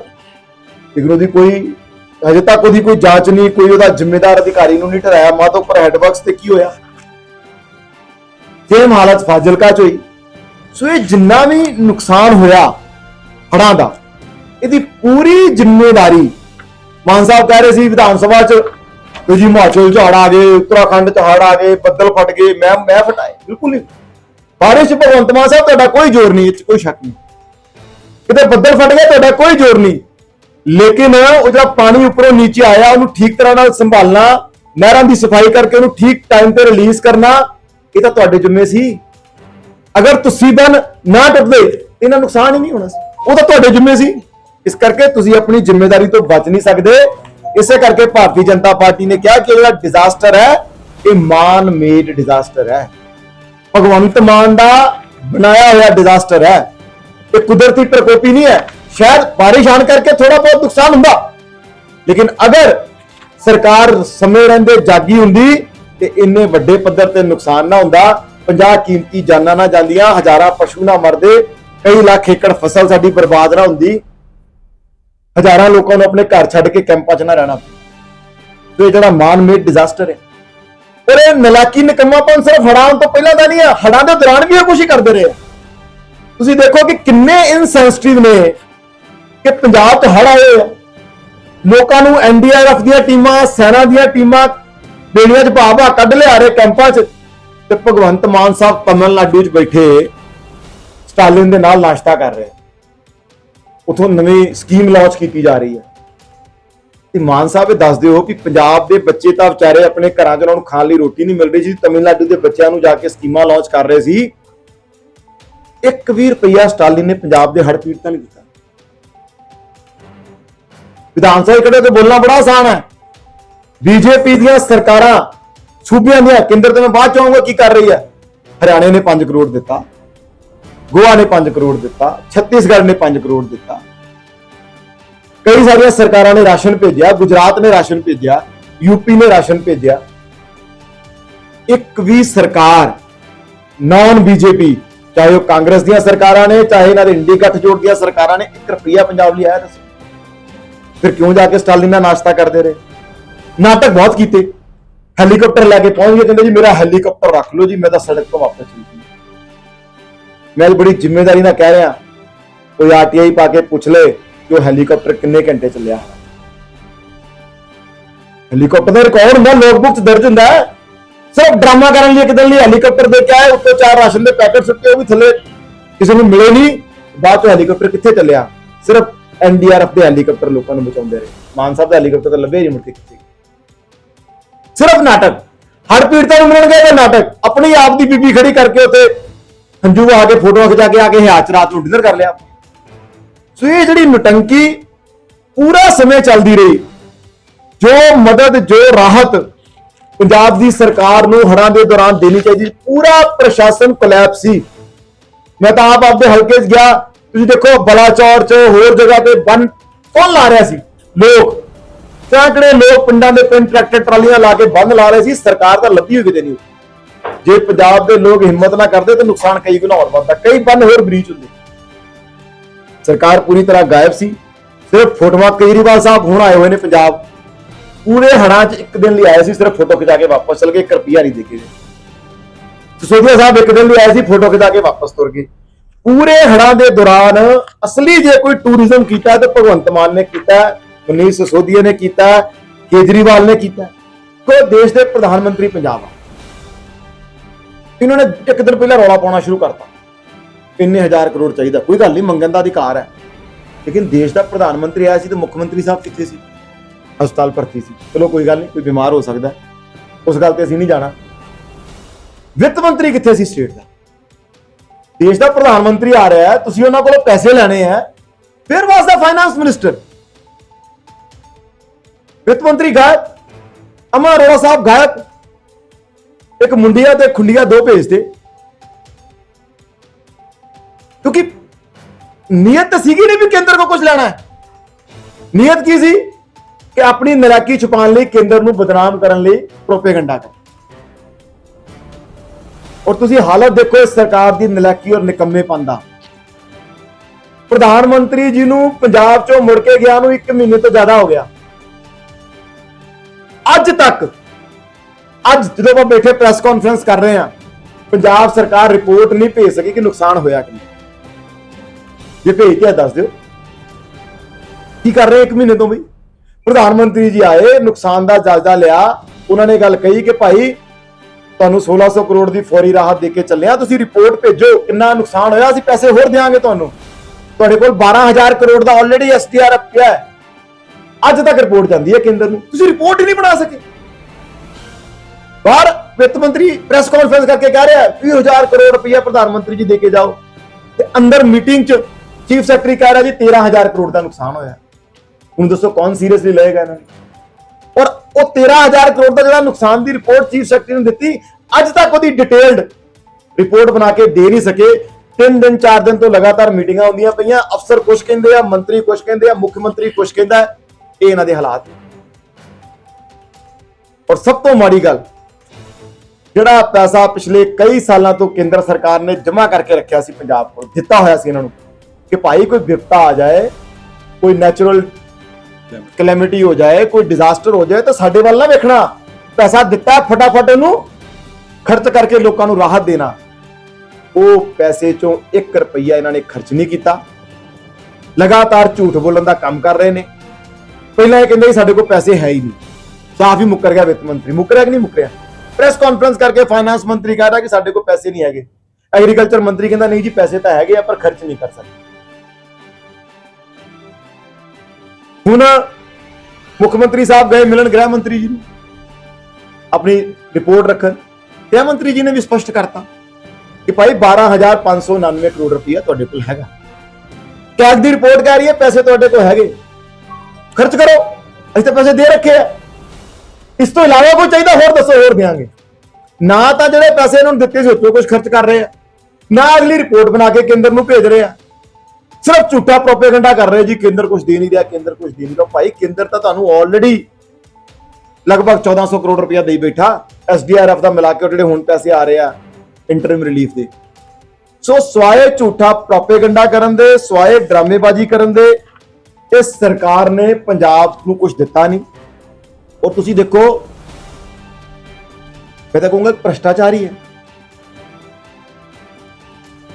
ਲੇਕਿਨ ਉਹਦੀ ਕੋਈ ਹਜੇ ਤੱਕ ਉਹਦੀ ਕੋਈ ਜਾਂਚ ਨਹੀਂ, ਕੋਈ ਉਹਦਾ ਜ਼ਿੰਮੇਦਾਰ ਅਧਿਕਾਰੀ ਨੂੰ ਨਹੀਂ ਠਹਿਰਾਇਆ ਮਾਤੋ ਹੈਡਵਰਕਸ ਤੇ ਕੀ ਹੋਇਆ। ਸੇਮ ਹਾਲਤ ਫਾਜ਼ਿਲਕਾ ਚ ਹੋਈ। ਸੋ ਇਹ ਜਿੰਨਾ ਵੀ ਨੁਕਸਾਨ ਹੋਇਆ ਹੜਾਂ ਦਾ, ਇਹਦੀ ਪੂਰੀ ਜ਼ਿੰਮੇਵਾਰੀ ਮਾਨ ਸਾਹਿਬ ਕਹਿ ਰਹੇ ਸੀ ਵਿਧਾਨ ਸਭਾ ਚ ਕਿ ਜੀ ਹਿਮਾਚਲ ਚ ਹੜ ਆ ਗਏ, ਉੱਤਰਾਖੰਡ ਚ ਹੜ ਆ ਗਏ, ਬੱਦਲ ਫਟ ਗਏ, ਮੈਂ ਮੈਂ ਫਟਾਏ ਬਿਲਕੁਲ ਨਹੀਂ। ਬਾਰਿਸ਼ ਭਗਵੰਤ ਮਾਨ ਸਾਹਿਬ, ਤੁਹਾਡਾ ਕੋਈ ਜ਼ੋਰ ਨਹੀਂ, ਇਹ 'ਚ ਕੋਈ ਸ਼ੱਕ ਨਹੀਂ। ਕਿਤੇ ਬੱਦਲ ਫਟ ਗਿਆ ਤੁਹਾਡਾ ਕੋਈ ਜ਼ੋਰ ਨਹੀਂ। ਲੇਕਿਨ ਉਹ ਜਿਹੜਾ ਪਾਣੀ ਉੱਪਰੋਂ ਨੀਚੇ ਆਇਆ, ਉਹਨੂੰ ਠੀਕ ਤਰ੍ਹਾਂ ਨਾਲ ਸੰਭਾਲਣਾ, ਨਹਿਰਾਂ ਦੀ ਸਫ਼ਾਈ ਕਰਕੇ ਉਹਨੂੰ ਠੀਕ ਟਾਈਮ ਤੇ ਰਿਲੀਜ਼ ਕਰਨਾ, ਇਹ ਤਾਂ ਤੁਹਾਡੇ ਜ਼ਿੰਮੇ ਸੀ। ਅਗਰ ਤੁਸੀਂ ਬਨ ਨਾ ਟੁੱਟਦੇ, ਇਹਨਾਂ ਨੁਕਸਾਨ ਹੀ ਨਹੀਂ ਹੋਣਾ ਸੀ। ਉਹ ਤਾਂ ਤੁਹਾਡੇ ਜ਼ਿੰਮੇ ਸੀ। ਇਸ ਕਰਕੇ ਤੁਸੀਂ ਆਪਣੀ ਜ਼ਿੰਮੇਵਾਰੀ ਤੋਂ ਬਚ ਨਹੀਂ ਸਕਦੇ। ਇਸੇ ਕਰਕੇ ਭਾਰਤੀ ਜਨਤਾ ਪਾਰਟੀ ਨੇ ਕਿਹਾ ਕਿ ਇਹ ਜਿਹੜਾ ਡਿਜ਼ਾਸਟਰ ਹੈ, ਇਹ ਮਾਨ ਮੇਡ ਡਿਜ਼ਾਸਟਰ ਹੈ। ਭਗਵੰਤ ਮਾਨ ਦਾ ਬਣਾਇਆ ਹੋਇਆ ਡਿਜ਼ਾਸਟਰ ਹੈ। ਇਹ ਕੁਦਰਤੀ ਪ੍ਰਕੋਪੀ ਨਹੀਂ ਹੈ। ਸ਼ਾਇਦ ਬਾਰਿਸ਼ ਆਣ ਕਰਕੇ ਥੋੜਾ ਬਹੁਤ ਨੁਕਸਾਨ ਹੁੰਦਾ। ਲੇਕਿਨ ਅਗਰ ਸਰਕਾਰ ਸਮੇਂ ਰਹਿੰਦੇ ਜਾਗੀ ਹੁੰਦੀ, ਤੇ ਇੰਨੇ ਵੱਡੇ ਪੱਧਰ ਤੇ ਨੁਕਸਾਨ ਨਾ ਹੁੰਦਾ 50 ਕੀਮਤੀ ਜਾਨਾਂ ਨਾ ਜਾਂਦੀਆਂ, ਹਜ਼ਾਰਾਂ ਪਸ਼ੂ ਨਾ ਮਰਦੇ, ਕਈ ਲੱਖ ਏਕੜ ਫਸਲ ਸਾਡੀ ਬਰਬਾਦ ਨਾ ਹੁੰਦੀ ਹਜ਼ਾਰਾਂ ਲੋਕਾਂ ਨੂੰ ਆਪਣੇ ਘਰ ਛੱਡ ਕੇ ਕੈਂਪਾਂ 'ਚ ਨਾ ਰਹਿਣਾ ਤੇ ਇਹ ਜਿਹੜਾ ਮਾਨ ਮੇਡ ਡਿਜ਼ਾਸਟਰ ਹੈ। ਔਰ ਇਹ ਨਲਾਕੀ ਨਿਕੰਮਾਪਨ ਸਿਰਫ ਹੜਾਂ ਤੋਂ ਪਹਿਲਾਂ ਦਾ ਨਹੀਂ ਹੈ ਹੜਾਂ ਦੇ ਦੌਰਾਨ ਵੀ ਇਹ ਕੁਛ ਹੀ ਕਰਦੇ ਰਹੇ ਤੁਸੀਂ ਦੇਖੋ ਕਿ ਕਿੰਨੇ ਇਨਸੈਂਸਿਟਿਵ ਨੇ ਕਿ ਪੰਜਾਬ 'ਚ ਹੜ ਆਏ ਆ। ਲੋਕਾਂ ਨੂੰ ਐਨਡੀਆਰਐਫ ਦੀਆਂ ਟੀਮਾਂ, ਸੈਨਾ ਦੀਆਂ ਟੀਮਾਂ ਬੇੜੀਆਂ 'ਚ ਭਾਵਾ ਕੱਢ ਲਿਆ ਰਹੇ ਕੈਂਪਾਂ 'ਚ। ਤੇ ਭਗਵੰਤ ਮਾਨ ਸਾਹਿਬ ਤਮਿਲਨਾਡੂ 'ਚ ਬੈਠੇ, ਸਟਾਲਿਨ ਦੇ ਨਾਲ ਨਾਸ਼ਤਾ ਕਰ ਰਹੇ। ਉਥੋਂ ਨਵੀਂ ਸਕੀਮ ਲਾਂਚ ਕੀਤੀ ਜਾ ਰਹੀ ਹੈ। ਤੇ ਮਾਨ ਸਾਹਿਬ ਇਹ ਦੱਸ ਦਿਓ ਕਿ ਪੰਜਾਬ ਦੇ ਬੱਚੇ ਤਾਂ ਵਿਚਾਰੇ ਆਪਣੇ ਘਰਾਂ 'ਚ ਉਹਨਾਂ ਨੂੰ ਖਾਣ ਲਈ ਰੋਟੀ ਨਹੀਂ ਮਿਲ ਰਹੀ ਸੀ ਤਮਿਲਨਾਡੂ ਦੇ ਬੱਚਿਆਂ ਨੂੰ ਜਾ ਕੇ ਸਕੀਮਾਂ ਲਾਂਚ ਕਰ ਰਹੇ ਸੀ। ਇੱਕ ਵੀ ਰੁਪਈਆ ਸਟਾਲਿਨ ਨੇ ਪੰਜਾਬ ਦੇ ਹੜ੍ਹ ਪੀੜਤਾਂ ਨਹੀਂ ਦਿੱਤਾ। ਵਿਧਾਨ ਸਭਾ ਇਕੜੇ ਤੇ ਬੋਲਣਾ ਬੜਾ ਆਸਾਨ ਹੈ। ਬੀਜੇਪੀ ਦੀਆਂ ਸਰਕਾਰਾਂ ਸੂਬਿਆਂ ਦੀਆਂ ਕੇਂਦਰ ਤੇ ਮੈਂ ਬਾਅਦ ਚਾਹੂੰਗਾ ਕੀ ਕਰ ਰਹੀ ਹੈ। ਹਰਿਆਣੇ ਨੇ 5 ਕਰੋੜ ਦਿੱਤਾ। ਗੋਆ ਨੇ 5 ਕਰੋੜ ਦਿੱਤਾ, ਛੱਤੀਸਗੜ੍ਹ ਨੇ 5 ਕਰੋੜ ਦਿੱਤਾ। ਕਈ ਸਾਰੀਆਂ ਸਰਕਾਰਾਂ ਨੇ ਰਾਸ਼ਨ ਭੇਜਿਆ, ਗੁਜਰਾਤ ਨੇ ਰਾਸ਼ਨ ਭੇਜਿਆ ਯੂਪੀ ਨੇ ਰਾਸ਼ਨ ਭੇਜਿਆ। ਇੱਕ ਵੀ ਸਰਕਾਰ ਨਾਨ ਬੀਜੇਪੀ ਚਾਹੇ ਉਹ ਕਾਂਗਰਸ ਦੀਆਂ ਸਰਕਾਰਾਂ ਨੇ, ਚਾਹੇ ਇਹਨਾਂ ਦੇ ਇੰਡੀ ਗੱਠਜੋੜ ਦੀਆਂ ਸਰਕਾਰਾਂ ਨੇ 1 ਰੁਪਿਆ ਪੰਜਾਬ ਲਈ ਆਇਆ ਦੱਸੋ। ਫਿਰ ਕਿਉਂ ਜਾ ਕੇ ਸਟਾਲਿਨ ਨਾਲ ਨਾਸ਼ਤਾ ਕਰਦੇ ਰਹੇ? ਨਾਟਕ ਬਹੁਤ ਕੀਤੇ। ਹੈਲੀਕਾਪਟਰ ਲੈ ਕੇ ਪਹੁੰਚ ਗਏ, ਕਹਿੰਦੇ ਜੀ, ਮੇਰਾ ਹੈਲੀਕਾਪਟਰ ਰੱਖ ਲਓ ਜੀ, ਮੈਂ ਤਾਂ ਸੜਕ ਤੋਂ ਵਾਪਸ ਚਲੀ ਗਈ ਮੈਂ ਅੱਜ ਬੜੀ ਜ਼ਿੰਮੇਵਾਰੀ ਨਾਲ ਕਹਿ ਰਿਹਾ। ਕੋਈ ਆਰਟੀਆਈ ਪਾ ਕੇ ਪੁੱਛ ਲੈ ਕਿ ਉਹ ਹੈਲੀਕਾਪਟਰ ਕਿੰਨੇ ਘੰਟੇ ਚੱਲਿਆ। ਹੈਲੀਕਾਪਟਰ ਦਾ ਰਿਕਾਰਡ ਹੁੰਦਾ ਲੋਗਬੁੱਕ 'ਚ ਦਰਜ ਹੁੰਦਾ ਹੈ। ਸਿਰਫ ਡਰਾਮਾ ਕਰਨ ਲਈ ਇੱਕ ਦਿਨ ਲਈ ਹੈਲੀਕਾਪਟਰ ਦੇ ਕੇ ਆਏ, ਉੱਤੋਂ ਚਾਰ ਰਾਸ਼ਨ ਦੇ ਪੈਕੇਟ ਸੁੱਟੇ, ਉਹ ਵੀ ਥੱਲੇ ਕਿਸੇ ਨੂੰ ਮਿਲੇ ਨਹੀਂ। ਬਾਅਦ ਚ ਹੈਲੀਕਾਪਟਰ ਕਿੱਥੇ ਚੱਲਿਆ? ਸਿਰਫ ਐਨਡੀਆਰਐਫ ਦੇ ਹੈਲੀਕਾਪਟਰ ਲੋਕਾਂ ਨੂੰ ਬਚਾਉਂਦੇ ਰਹੇ। ਮਾਨ ਸਾਹਿਬ ਦਾ ਹੈਲੀਕਾਪਟਰ ਤਾਂ ਲੱਭੇ ਹੀ ਨਹੀਂ ਮੁੜ ਕੇ ਕਿੱਥੇ। ਸਿਰਫ ਨਾਟਕ। ਹਰ ਪੀੜਤਾਂ ਨੂੰ ਮਿਲਣਗੇ ਨਾਟਕ। ਆਪਣੀ ਆਪ ਦੀ ਬੀਬੀ ਖੜੀ ਕਰਕੇ ਉੱਥੇ ਹੰਝੂ ਆ ਕੇ ਫੋਟੋਆਂ ਖਿਚਾ ਕੇ ਆ ਕੇ ਹਿਆਚ ਰਾਤ ਨੂੰ ਡਿਨਰ ਕਰ ਲਿਆ। ਸੋ ਇਹ ਜਿਹੜੀ ਨਟੰਕੀ ਪੂਰਾ ਸਮੇਂ ਚੱਲਦੀ ਰਹੀ। ਜੋ ਮਦਦ, ਜੋ ਰਾਹਤ ਪੰਜਾਬ ਦੀ ਸਰਕਾਰ ਨੂੰ ਹੜ੍ਹਾਂ ਦੇ ਦੌਰਾਨ ਦੇਣੀ ਚਾਹੀਦੀ, ਪੂਰਾ ਪ੍ਰਸ਼ਾਸਨ ਕੋਲੈਪਸ ਸੀ। ਮੈਂ ਤਾਂ ਆਪ ਆਪਦੇ ਹਲਕੇ 'ਚ ਗਿਆ, ਤੁਸੀਂ ਦੇਖੋ ਬਲਾਚੌਰ 'ਚ ਹੋਰ ਜਗ੍ਹਾ ਤੇ ਬੰਨ ਕੌਣ ਲਾ ਰਿਹਾ ਸੀ। ਲੋਕ ਸੈਂਕੜੇ ਲੋਕ ਪਿੰਡਾਂ ਦੇ ਪਿੰਡ ਟਰੈਕਟਰ ਟਰਾਲੀਆਂ ਲਾ ਕੇ ਬੰਨ ਲਾ ਰਹੇ ਸੀ, ਸਰਕਾਰ ਤਾਂ ਲੱਭੀ ਹੋਈ ਕਿਤੇ ਨਹੀਂ। ਜੇ ਪੰਜਾਬ ਦੇ ਲੋਕ ਹਿੰਮਤ ਨਾ ਕਰਦੇ ਤਾਂ ਨੁਕਸਾਨ ਕਈ ਗੁਣਾ ਹੋਰ ਵੱਧਦਾ ਕਈ ਬੰਨ ਹੋਰ ਬਰੀਚ ਹੁੰਦੇ। ਸਰਕਾਰ ਪੂਰੀ ਤਰ੍ਹਾਂ ਗਾਇਬ ਸੀ। ਸਿਰਫ ਫੋਟੋਆਂ ਕੇਜਰੀਵਾਲ ਸਾਹਿਬ ਹੁਣ ਆਏ ਹੋਏ ਨੇ ਪੰਜਾਬ। ਪੂਰੇ ਹੜਾਂ 'ਚ ਇੱਕ ਦਿਨ ਲਈ ਆਏ ਸੀ, ਸਿਰਫ ਫੋਟੋ ਖਿਚਾ ਕੇ ਵਾਪਸ ਚਲ ਗਏ 1 ਰੁਪਿਆ ਨਹੀਂ ਦੇ ਕੇ ਗਏ। ਸਾਹਿਬ ਇੱਕ ਦਿਨ ਲਈ ਆਏ ਸੀ, ਫੋਟੋ ਖਿਚਾ ਕੇ ਵਾਪਸ ਤੁਰ ਗਏ। ਪੂਰੇ ਹੜਾਂ ਦੇ ਦੌਰਾਨ ਅਸਲੀ ਜੇ ਕੋਈ ਟੂਰਿਜ਼ਮ ਕੀਤਾ ਤੇ ਭਗਵੰਤ ਮਾਨ ਨੇ ਕੀਤਾ ਮਨੀਸ਼ ਸਿਸੋਦੀਆ ਨੇ ਕੀਤਾ ਕੇਜਰੀਵਾਲ ਨੇ ਕੀਤਾ ਕੋਈ ਦੇਸ਼ ਦੇ ਪ੍ਰਧਾਨ ਮੰਤਰੀ ਪੰਜਾਬ ਆ। ਇਹਨਾਂ ਨੇ ਇੱਕ ਦਿਨ ਪਹਿਲਾਂ ਰੌਲਾ ਪਾਉਣਾ ਸ਼ੁਰੂ ਕਰਤਾ। ਇੰਨੇ ਹਜ਼ਾਰ ਕਰੋੜ ਚਾਹੀਦਾ, ਕੋਈ ਗੱਲ ਨਹੀਂ, ਮੰਗਣ ਦਾ ਅਧਿਕਾਰ ਹੈ। ਲੇਕਿਨ ਦੇਸ਼ ਦਾ ਪ੍ਰਧਾਨ ਮੰਤਰੀ ਆਇਆ ਸੀ ਤੇ ਮੁੱਖ ਮੰਤਰੀ ਸਾਹਿਬ ਕਿੱਥੇ ਸੀ? ਹਸਪਤਾਲ ਭਰਤੀ ਸੀ। ਚਲੋ ਕੋਈ ਗੱਲ ਨਹੀਂ, ਕੋਈ ਬਿਮਾਰ ਹੋ ਸਕਦਾ ਉਸ ਗੱਲ ਤੇ ਅਸੀਂ ਨਹੀਂ ਜਾਣਾ। ਵਿੱਤ ਮੰਤਰੀ ਕਿੱਥੇ ਸੀ ਸਟੇਟ ਦਾ? ਦੇਸ਼ ਦਾ ਪ੍ਰਧਾਨ ਮੰਤਰੀ ਆ ਰਿਹਾ ਤੁਸੀਂ ਉਹਨਾਂ ਕੋਲੋਂ ਪੈਸੇ ਲੈਣੇ ਆ ਫਿਰ ਵਾਸ ਦਾ ਫਾਈਨਾਂਸ ਮਿਨਿਸਟਰ ਵਿੱਤ ਮੰਤਰੀ ਗਾਇਬ। ਅਮਰ ਅਰੋੜਾ ਸਾਹਿਬ ਗਾਇਬ। ਇੱਕ ਮੁੰਡਿਆ ਤੇ ਖੁੰਡੀਆ ਦੋ ਭੇਜਦੇ ਕਿਉਂਕਿ ਨੀਅਤ ਤਾਂ ਸੀਗੀ ਨਹੀਂ ਵੀ ਕੇਂਦਰ ਕੋ ਕੁਝ ਲੈਣਾ ਹੈ। ਨੀਅਤ ਕੀ ਸੀ? ਕਿ ਆਪਣੀ ਨਲਾਇਕੀ ਛੁਪਾਉਣ ਲਈ, ਕੇਂਦਰ ਨੂੰ ਬਦਨਾਮ ਕਰਨ ਲਈ ਪ੍ਰੋਪੇਗੈਂਡਾ ਕਰ। ਔਰ ਤੁਸੀਂ ਹਾਲਤ ਦੇਖੋ, ਇਸ ਸਰਕਾਰ ਦੀ ਨਲਾਇਕੀ ਔਰ ਨਿਕੰਮੇਪਨ ਦਾ। ਪ੍ਰਧਾਨ ਮੰਤਰੀ ਜੀ ਨੂੰ ਪੰਜਾਬ ਚੋਂ ਮੁੜ ਕੇ ਗਿਆ ਨੂੰ 1 ਮਹੀਨੇ ਤੋਂ ਜ਼ਿਆਦਾ ਹੋ ਗਿਆ। ਅੱਜ ਤੱਕ ਅੱਜ ਜਦੋਂ ਆਪਾਂ ਬੈਠੇ ਪ੍ਰੈਸ ਕਾਨਫਰੰਸ ਕਰ ਰਹੇ ਹਾਂ, ਪੰਜਾਬ ਸਰਕਾਰ ਰਿਪੋਰਟ ਨਹੀਂ ਭੇਜ ਸਕੀ ਕਿ ਨੁਕਸਾਨ ਹੋਇਆ ਕਿ ਨਹੀਂ। ਜੇ ਭੇਜਦੇ ਆ, ਦੱਸ ਦਿਓ। ਕੀ ਕਰ ਰਹੇ ਇੱਕ ਮਹੀਨੇ ਤੋਂ ਬਈ? ਪ੍ਰਧਾਨ ਮੰਤਰੀ ਜੀ ਆਏ, ਨੁਕਸਾਨ ਦਾ ਜਾਇਜ਼ਾ ਲਿਆ। ਉਹਨਾਂ ਨੇ ਗੱਲ ਕਹੀ ਕਿ ਭਾਈ, ਤੁਹਾਨੂੰ 1600 ਕਰੋੜ ਦੀ ਫੌਰੀ ਰਾਹਤ ਦੇ ਕੇ ਚੱਲਿਆ ਤੁਸੀਂ ਰਿਪੋਰਟ ਭੇਜੋ, ਕਿੰਨਾ ਨੁਕਸਾਨ ਹੋਇਆ, ਅਸੀਂ ਪੈਸੇ ਹੋਰ ਦੇਵਾਂਗੇ ਤੁਹਾਨੂੰ। ਤੁਹਾਡੇ ਕੋਲ 12000 ਕਰੋੜ ਦਾ ਆਲਰੇਡੀ ਐਸਟੀਆਰਐਫ ਪਿਆ ਅੱਜ ਤੱਕ ਰਿਪੋਰਟ ਜਾਂਦੀ ਹੈ ਕੇਂਦਰ ਨੂੰ। ਤੁਸੀਂ ਰਿਪੋਰਟ ਹੀ ਨਹੀਂ ਬਣਾ ਸਕੇ। ਬਾਹਰ ਵਿੱਤ ਮੰਤਰੀ ਪ੍ਰੈਸ ਕਾਨਫਰੰਸ ਕਰਕੇ ਕਹਿ ਰਿਹਾ 20000 ਕਰੋੜ ਰੁਪਇਆ ਪ੍ਰਧਾਨ ਮੰਤਰੀ ਜੀ ਦੇ ਕੇ ਜਾਓ। ਤੇ ਅੰਦਰ ਮੀਟਿੰਗ 'ਚ ਚੀਫ ਸੈਕਟਰੀ ਕਹਿ ਰਿਹਾ ਜੀ 13000 ਕਰੋੜ ਦਾ ਨੁਕਸਾਨ ਹੋਇਆ। ਹੁਣ ਦੱਸੋ ਕੌਣ ਸੀਰੀਅਸਲੀ ਲਏਗਾ ਇਹਨਾਂ ਨੂੰ? ਔਰ ਉਹ 13000 ਕਰੋੜ ਦਾ ਜਿਹੜਾ ਨੁਕਸਾਨ ਦੀ ਰਿਪੋਰਟ ਚੀਫ ਸੈਕਟਰੀ ਨੂੰ ਦਿੱਤੀ, ਅੱਜ ਤੱਕ ਉਹਦੀ ਡਿਟੇਲਡ ਰਿਪੋਰਟ ਬਣਾ ਕੇ ਦੇ ਨਹੀਂ ਸਕੇ। ਤਿੰਨ ਦਿਨ, ਚਾਰ ਦਿਨ ਤੋਂ ਲਗਾਤਾਰ ਮੀਟਿੰਗਾਂ ਹੁੰਦੀਆਂ ਪਈਆਂ। ਅਫਸਰ ਕੁਝ ਕਹਿੰਦੇ ਆ, ਮੰਤਰੀ ਕੁਝ ਕਹਿੰਦੇ ਆ, ਮੁੱਖ ਮੰਤਰੀ ਕੁਝ ਕਹਿੰਦਾ, ਇਹ ਇਹਨਾਂ ਦੇ ਹਾਲਾਤ ਔਰ ਸਭ ਤੋਂ ਮਾੜੀ ਗੱਲ ਜਿਹੜਾ ਪੈਸਾ ਪਿਛਲੇ ਕਈ ਸਾਲਾਂ ਤੋਂ ਕੇਂਦਰ ਸਰਕਾਰ ਨੇ ਜਮ੍ਹਾਂ ਕਰਕੇ ਰੱਖਿਆ ਸੀ ਪੰਜਾਬ ਕੋਲ, ਦਿੱਤਾ ਹੋਇਆ ਸੀ ਇਹਨਾਂ ਨੂੰ, ਕਿ ਭਾਈ ਕੋਈ ਵਿਪਤਾ ਆ ਜਾਏ, ਕੋਈ ਨੈਚੁਰਲ ਕਲੈਮਿਟੀ ਹੋ ਜਾਏ, ਕੋਈ ਡਿਜ਼ਾਸਟਰ ਹੋ ਜਾਏ, ਤਾਂ ਸਾਡੇ ਵੱਲ ਨਾ ਵੇਖਣਾ। ਪੈਸਾ ਦਿੱਤਾ ਫਟਾਫਟ ਇਹਨੂੰ ਖਰਚ ਕਰਕੇ ਲੋਕਾਂ ਨੂੰ ਰਾਹਤ ਦੇਣਾ। ਉਹ ਪੈਸੇ ਚੋਂ 1 ਰੁਪਈਆ ਇਹਨਾਂ ਨੇ ਖਰਚ ਨਹੀਂ ਕੀਤਾ। ਲਗਾਤਾਰ ਝੂਠ ਬੋਲਣ ਦਾ ਕੰਮ ਕਰ ਰਹੇ ਨੇ। ਪਹਿਲਾਂ ਇਹ ਕਹਿੰਦੇ ਸਾਡੇ ਕੋਲ ਪੈਸੇ ਹੈ ਹੀ ਨਹੀਂ। ਸਾਫ਼ ਹੀ ਮੁੱਕਰ ਗਿਆ ਵਿੱਤ ਮੰਤਰੀ। ਮੁੱਕਰਿਆ ਕਿ ਨਹੀਂ ਮੁੱਕਰਿਆ? ਪ੍ਰੈਸ ਕਾਨਫਰੰਸ ਕਰਕੇ ਫਾਈਨਾਂਸ ਮੰਤਰੀ ਕਹਿ ਰਿਹਾ ਕਿ ਸਾਡੇ ਕੋਲ ਪੈਸੇ ਨਹੀਂ ਹੈਗੇ। ਐਗਰੀਕਲਚਰ ਮੰਤਰੀ ਕਹਿੰਦਾ, ਨਹੀਂ ਜੀ, ਪੈਸੇ ਤਾਂ ਹੈਗੇ ਆ, ਪਰ ਖਰਚ ਨਹੀਂ ਕਰ ਸਕਦੇ। ਹੁਣ ਮੁੱਖ ਮੰਤਰੀ ਸਾਹਿਬ ਗਏ ਮਿਲਣ ਗ੍ਰਹਿ ਮੰਤਰੀ ਜੀ ਨੂੰ। ਆਪਣੀ ਰਿਪੋਰਟ ਰੱਖਣ। ਗ੍ਰਹਿ ਮੰਤਰੀ ਜੀ ਨੇ ਵੀ ਸਪਸ਼ਟ ਕਰਤਾ ਕਿ ਭਾਈ 12599 ਕਰੋੜ ਰੁਪਇਆ ਤੁਹਾਡੇ ਕੋਲ ਹੈਗਾ। ਕੈਗ ਦੀ ਰਿਪੋਰਟ ਕਹਿ ਰਹੀ ਹੈ, ਪੈਸੇ ਤੁਹਾਡੇ ਕੋਲ ਹੈਗੇ। ਖਰਚ ਕਰੋ। ਅਸੀਂ ਤਾਂ ਪੈਸੇ ਦੇ ਰੱਖੇ ਆ। ਇਸ ਤੋਂ ਇਲਾਵਾ ਕੋਈ ਚਾਹੀਦਾ ਹੋਰ ਦੱਸੋ, ਹੋਰ ਦਿਆਂਗੇ ਨਾ ਤਾਂ ਜਿਹੜੇ ਪੈਸੇ ਇਹਨਾਂ ਨੂੰ ਦਿੱਤੇ ਸੀ ਉੱਤੋਂ ਕੁਝ ਖਰਚ ਕਰ ਰਹੇ ਆ। ਨਾ ਅਗਲੀ ਰਿਪੋਰਟ ਬਣਾ ਕੇ ਕੇਂਦਰ ਨੂੰ ਭੇਜ ਰਹੇ ਆ। ਸਿਰਫ ਝੂਠਾ ਪ੍ਰੋਪੇਗੈਂਡਾ ਕਰ ਰਹੇ ਜੀ, ਕੇਂਦਰ ਕੁਝ ਦੇ ਨਹੀਂ ਰਿਹਾ, ਕੇਂਦਰ ਕੁਝ ਦੇ ਨਹੀਂ ਰਿਹਾ। ਭਾਈ, ਕੇਂਦਰ ਤਾਂ ਤੁਹਾਨੂੰ ਆਲਰੇਡੀ ਲਗਭਗ 1400 ਕਰੋੜ ਰੁਪਇਆ ਦੇ ਬੈਠਾ। ਐਸਡੀਆਰਐਫ ਦਾ ਮਿਲਾ ਕੇ ਉਹ ਜਿਹੜੇ ਹੁਣ ਪੈਸੇ ਆ ਰਹੇ ਆ ਇੰਟਰਮ ਰਿਲੀਫ ਦੇ। ਸੋ ਸਵਾਏ ਝੂਠਾ ਪ੍ਰੋਪੇਗੈਂਡਾ ਕਰਨ ਦੇ, ਸਵਾਏ ਡਰਾਮੇਬਾਜ਼ੀ ਕਰਨ ਦੇ, ਇਸ ਸਰਕਾਰ ਨੇ ਪੰਜਾਬ ਨੂੰ ਕੁਝ ਦਿੱਤਾ ਨਹੀਂ। ਔਰ ਤੁਸੀਂ ਦੇਖੋ, ਮੈਂ ਤਾਂ ਕਹੂੰਗਾ ਭ੍ਰਸ਼ਟਾਚਾਰ ਹੀ। ਹੈ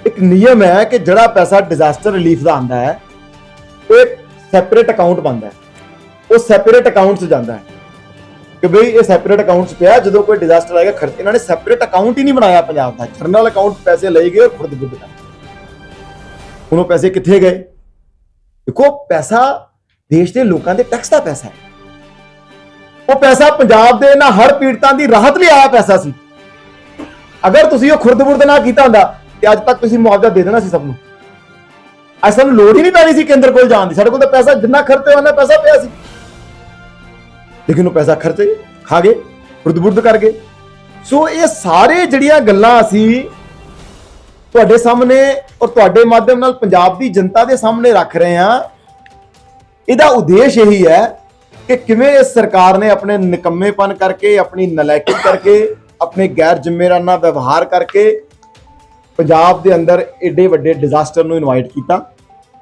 ਇੱਕ ਨਿਯਮ ਹੈ ਕਿ ਜਿਹੜਾ ਪੈਸਾ ਡਿਜ਼ਾਸਟਰ ਰਿਲੀਫ ਦਾ ਆਂਦਾ ਹੈ, ਉਹ ਇੱਕ ਸੈਪਰੇਟ ਅਕਾਊਂਟ ਬਣਦਾ ਹੈ। ਉਹ ਸੈਪਰੇਟ ਅਕਾਊਂਟ 'ਚ ਜਾਂਦਾ ਹੈ। ਕਿ ਬਈ ਇਹ ਸੈਪਰੇਟ ਅਕਾਊਂਟ 'ਚ ਪਿਆ, ਜਦੋਂ ਕੋਈ ਡਿਜ਼ਾਸਟਰ ਆਏਗਾ ਖਰਚ ਇਹਨਾਂ ਨੇ ਸੈਪਰੇਟ ਅਕਾਊਂਟ ਹੀ ਨਹੀਂ ਬਣਾਇਆ ਪੰਜਾਬ ਦਾ। ਜਰਨਲ ਅਕਾਊਂਟ ਪੈਸੇ ਲਈ ਗਏ ਔਰ ਖੁਦ ਬੁੱਧ ਕਰ ਹੁਣ ਉਹ ਪੈਸੇ ਕਿੱਥੇ ਗਏ? ਦੇਖੋ, ਪੈਸਾ ਦੇਸ਼ ਦੇ ਲੋਕਾਂ ਦੇ ਟੈਕਸ ਦਾ ਪੈਸਾ ਹੈ। ਉਹ ਪੈਸਾ ਪੰਜਾਬ ਦੇ ਇਹਨਾਂ ਹਰ ਪੀੜਤਾਂ ਦੀ ਰਾਹਤ ਲਈ ਆਇਆ ਪੈਸਾ ਸੀ। ਅਗਰ ਤੁਸੀਂ ਉਹ ਖੁਰਦ-ਬੁਰਦ ਨਾ ਕੀਤਾ ਹੁੰਦਾ, ਤੇ ਅੱਜ ਤੱਕ ਤੁਸੀਂ ਮੁਆਵਜ਼ਾ ਦੇ ਦੇਣਾ ਸੀ ਸਭ ਨੂੰ। ਅੱਜ ਸਾਨੂੰ ਲੋੜ ਹੀ ਨਹੀਂ ਪੈਣੀ ਸੀ ਕੇਂਦਰ ਕੋਲ ਜਾਣ ਦੀ। ਸਾਡੇ ਕੋਲ ਤਾਂ ਪੈਸਾ ਜਿੰਨਾ ਖਰਚੇ ਉਹਨਾਂ ਪੈਸਾ ਪਿਆ ਸੀ। ਲੇਕਿਨ ਉਹ ਪੈਸਾ ਖਰਚੇ ਖਾ ਗਏ, ਖੁਰਦ-ਬੁਰਦ ਕਰ ਗਏ। ਸੋ ਇਹ ਸਾਰੇ ਜਿਹੜੀਆਂ ਗੱਲਾਂ ਅਸੀਂ ਤੁਹਾਡੇ ਸਾਹਮਣੇ ਔਰ ਤੁਹਾਡੇ ਮਾਧਿਅਮ ਨਾਲ ਪੰਜਾਬ ਦੀ ਜਨਤਾ ਦੇ ਸਾਹਮਣੇ ਰੱਖ ਰਹੇ ਹਾਂ, ਇਹਦਾ ਉਦੇਸ਼ ਇਹੀ ਹੈ ਕਿ ਕਿਵੇਂ ਇਸ ਸਰਕਾਰ ਨੇ ਆਪਣੇ ਨਿਕੰਮੇਪਨ ਕਰਕੇ, ਆਪਣੀ ਨਲਾਇਕੀ ਕਰਕੇ, ਆਪਣੇ ਗੈਰ ਜ਼ਿੰਮੇਵਾਰਾਨਾ ਵਿਵਹਾਰ ਕਰਕੇ ਪੰਜਾਬ ਦੇ ਅੰਦਰ ਏਡੇ ਵੱਡੇ ਡਿਜ਼ਾਸਟਰ ਨੂੰ ਇਨਵਾਈਟ ਕੀਤਾ।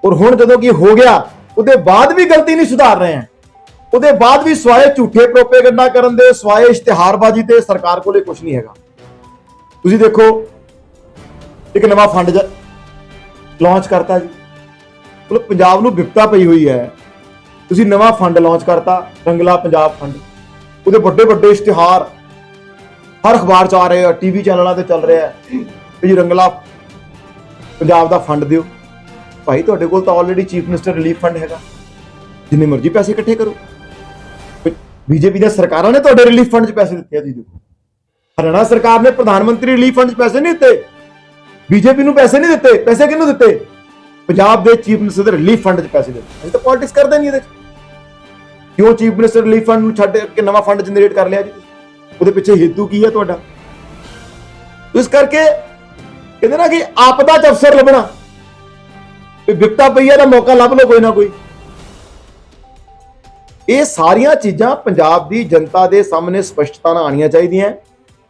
ਔਰ ਹੁਣ ਜਦੋਂ ਕੀ ਹੋ ਗਿਆ, ਉਹਦੇ ਬਾਅਦ ਵੀ ਗਲਤੀ ਨਹੀਂ ਸੁਧਾਰ ਰਹੇ ਹੈ। ਉਹਦੇ ਬਾਅਦ ਵੀ ਸਵਾਏ ਝੂਠੇ ਪ੍ਰੋਪੇਗੈਂਡਾ ਕਰਨ ਦੇ, ਸਵਾਏ ਇਸ਼ਤਿਹਾਰਬਾਜ਼ੀ ਤੇ ਸਰਕਾਰ ਕੋਲੇ ਕੁਝ ਨਹੀਂ ਹੈਗਾ। ਤੁਸੀਂ ਦੇਖੋ, ਇੱਕ ਨਵਾਂ ਫੰਡ ਲਾਂਚ ਕਰਤਾ ਜੀ। ਮਤਲਬ ਪੰਜਾਬ ਨੂੰ ਵਿਪਤਾ ਪਈ ਹੋਈ ਹੈ। ਤੁਸੀਂ ਨਵਾਂ ਫੰਡ ਲਾਂਚ ਕਰਤਾ, ਰੰਗਲਾ ਪੰਜਾਬ ਫੰਡ ਉਹਦੇ ਵੱਡੇ ਵੱਡੇ ਇਸ਼ਤਿਹਾਰ ਹਰ ਅਖਬਾਰ ਚ ਆ ਰਹੇ ਆ ਟੀਵੀ ਚੈਨਲਾਂ ਤੇ ਚੱਲ ਰਿਹਾ ਹੈ। ਵੀ ਰੰਗਲਾ ਪੰਜਾਬ ਦਾ ਫੰਡ ਦਿਓ। ਭਾਈ, ਤੁਹਾਡੇ ਕੋਲ ਤਾਂ already chief minister relief fund ਹੈਗਾ। ਜਿੰਨੇ ਮਰਜ਼ੀ ਪੈਸੇ ਇਕੱਠੇ ਕਰੋ। ਬੀਜੇਪੀ ਦੀਆਂ ਸਰਕਾਰਾਂ ਨੇ ਤੁਹਾਡੇ ਰਿਲੀਫ ਫੰਡ 'ਚ ਪੈਸੇ ਦਿੱਤੇ ਆ ਜੀ ਦੇਖੋ। ਹਰਿਆਣਾ ਸਰਕਾਰ ਨੇ ਪ੍ਰਧਾਨ ਮੰਤਰੀ ਰਿਲੀਫ ਫੰਡ 'ਚ ਪੈਸੇ ਨਹੀਂ ਦਿੱਤੇ। ਬੀਜੇਪੀ ਨੂੰ ਪੈਸੇ ਨਹੀਂ ਦਿੱਤੇ। ਪੈਸੇ ਕਿਹਨੂੰ ਦਿੱਤੇ? ਪੰਜਾਬ ਦੇ ਚੀਫ ਮਿਨਿਸਟਰ ਦੇ ਰਿਲੀਫ ਫੰਡ 'ਚ ਪੈਸੇ ਦਿੱਤੇ। ਅਸੀਂ ਤਾਂ ਪੋਲਿਟਿਕਸ ਕਰਦੇ ਨਹੀਂ ਇਹਦੇ 'ਚ। ਕਿਉਂ ਚੀਫ ਮਿਨਿਸਟਰ ਰਿਲੀਫ ਫੰਡ ਨੂੰ ਛੱਡ ਕੇ ਨਵਾਂ ਫੰਡ ਜਨਰੇਟ ਕਰ ਲਿਆ ਜੀ? ਉਹਦੇ ਪਿੱਛੇ ਹੇਤੂ ਕੀ ਹੈ ਤੁਹਾਡਾ? ਇਸ ਕਰਕੇ ਕਹਿੰਦੇ ਨਾ ਕਿ ਆਪਦਾ 'ਚ ਅਫਸਰ ਲੱਭਣਾ। ਵੀ ਵਿਪਤਾ ਪਈ ਹੈ ਤਾਂ ਮੌਕਾ ਲੱਭ ਲਓ ਕੋਈ ਨਾ ਕੋਈ। ਇਹ ਸਾਰੀਆਂ ਚੀਜ਼ਾਂ ਪੰਜਾਬ ਦੀ ਜਨਤਾ ਦੇ ਸਾਹਮਣੇ ਸਪਸ਼ਟਤਾ ਨਾਲ ਆਣੀਆਂ ਚਾਹੀਦੀਆਂ।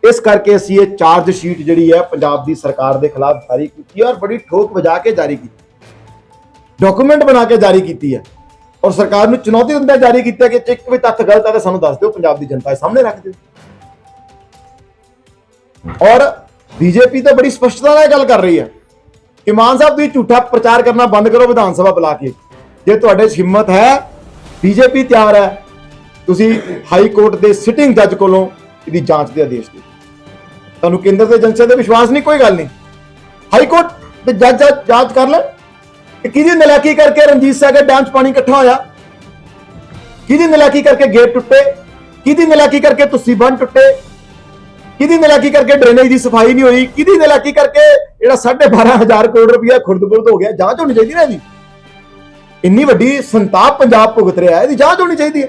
ਇਸ ਕਰਕੇ ਅਸੀਂ ਇਹ ਚਾਰਜ ਸ਼ੀਟ ਜਿਹੜੀ ਹੈ ਪੰਜਾਬ ਦੀ ਸਰਕਾਰ ਦੇ ਖਿਲਾਫ ਜਾਰੀ ਕੀਤੀ ਹੈ ਔਰ ਬੜੀ ਠੋਕ ਵਜਾ ਕੇ ਜਾਰੀ ਕੀਤੀ। ਡਾਕੂਮੈਂਟ ਬਣਾ ਕੇ ਜਾਰੀ ਕੀਤੀ ਹੈ। ਔਰ ਸਰਕਾਰ ਨੂੰ ਚੁਣੌਤੀ ਦਿੰਦਾ ਜਾਰੀ ਕੀਤਾ ਕਿ ਇੱਕ ਵੀ ਤੱਥ ਗਲਤ ਹੈ ਤਾਂ ਸਾਨੂੰ ਦੱਸ ਦਿਓ, ਪੰਜਾਬ ਦੀ ਜਨਤਾ ਦੇ ਸਾਹਮਣੇ ਰੱਖ ਦਿਓ। ਔਰ ਬੀਜੇਪੀ ਤਾਂ ਬੜੀ ਸਪਸ਼ਟਤਾ ਨਾਲ ਗੱਲ ਕਰ ਰਹੀ ਹੈ ਕਿ ਮਾਨ ਸਾਹਿਬ, ਤੁਸੀਂ ਝੂਠਾ ਪ੍ਰਚਾਰ ਕਰਨਾ ਬੰਦ ਕਰੋ, ਵਿਧਾਨ ਸਭਾ ਬੁਲਾ ਕੇ। ਜੇ ਤੁਹਾਡੇ 'ਚ ਹਿੰਮਤ ਹੈ, ਬੀਜੇਪੀ ਤਿਆਰ ਹੈ, ਤੁਸੀਂ ਹਾਈ ਕੋਰਟ ਦੇ ਸਿਟਿੰਗ ਜੱਜ ਕੋਲੋਂ ਇਹਦੀ ਜਾਂਚ ਦੇ ਆਦੇਸ਼ ਦਿਓ। ਤੁਹਾਨੂੰ ਕੇਂਦਰ ਦੇ ਏਜੰਸੀਆਂ ਤੇ ਵਿਸ਼ਵਾਸ ਨਹੀਂ, ਕੋਈ ਗੱਲ ਨਹੀਂ। ਹਾਈ ਕੋਰਟ ਦੇ ਜੱਜ ਜੱਜ ਜਾਂਚ ਕਰ ਲੈ। ਕਿ ਕਿਹਦੀ ਨਲਾਇਕੀ ਕਰਕੇ ਰਣਜੀਤ ਸਾਗਰ ਡੈਮ 'ਚ ਪਾਣੀ ਇਕੱਠਾ ਹੋਇਆ? ਕਿਹਦੀ ਨਲਾਇਕੀ ਕਰਕੇ ਗੇਟ ਟੁੱਟੇ? ਕਿਹਦੀ ਨਲਾਇਕੀ ਕਰਕੇ ਤੁਸੀਂ ਬੰਨ ਟੁੱਟੇ? ਕਿਹਦੀ ਨਲਾਇਕੀ ਕਰਕੇ ਡਰੇਨੇਜ ਦੀ ਸਫ਼ਾਈ ਨਹੀਂ ਹੋਈ? ਕਿਹਦੀ ਨਲਾਇਕੀ ਕਰਕੇ ਜਿਹੜਾ 12500 ਕਰੋੜ ਰੁਪਇਆ ਖੁਰਦ-ਬੁਰਦ ਹੋ ਗਿਆ? ਜਾਂਚ ਹੋਣੀ ਚਾਹੀਦੀ ਨਾ ਇਹਦੀ। ਇੰਨੀ ਵੱਡੀ ਸੰਤਾਪ ਪੰਜਾਬ ਭੁਗਤ ਰਿਹਾ ਹੈ, ਇਹਦੀ ਜਾਂਚ ਹੋਣੀ ਚਾਹੀਦੀ ਹੈ।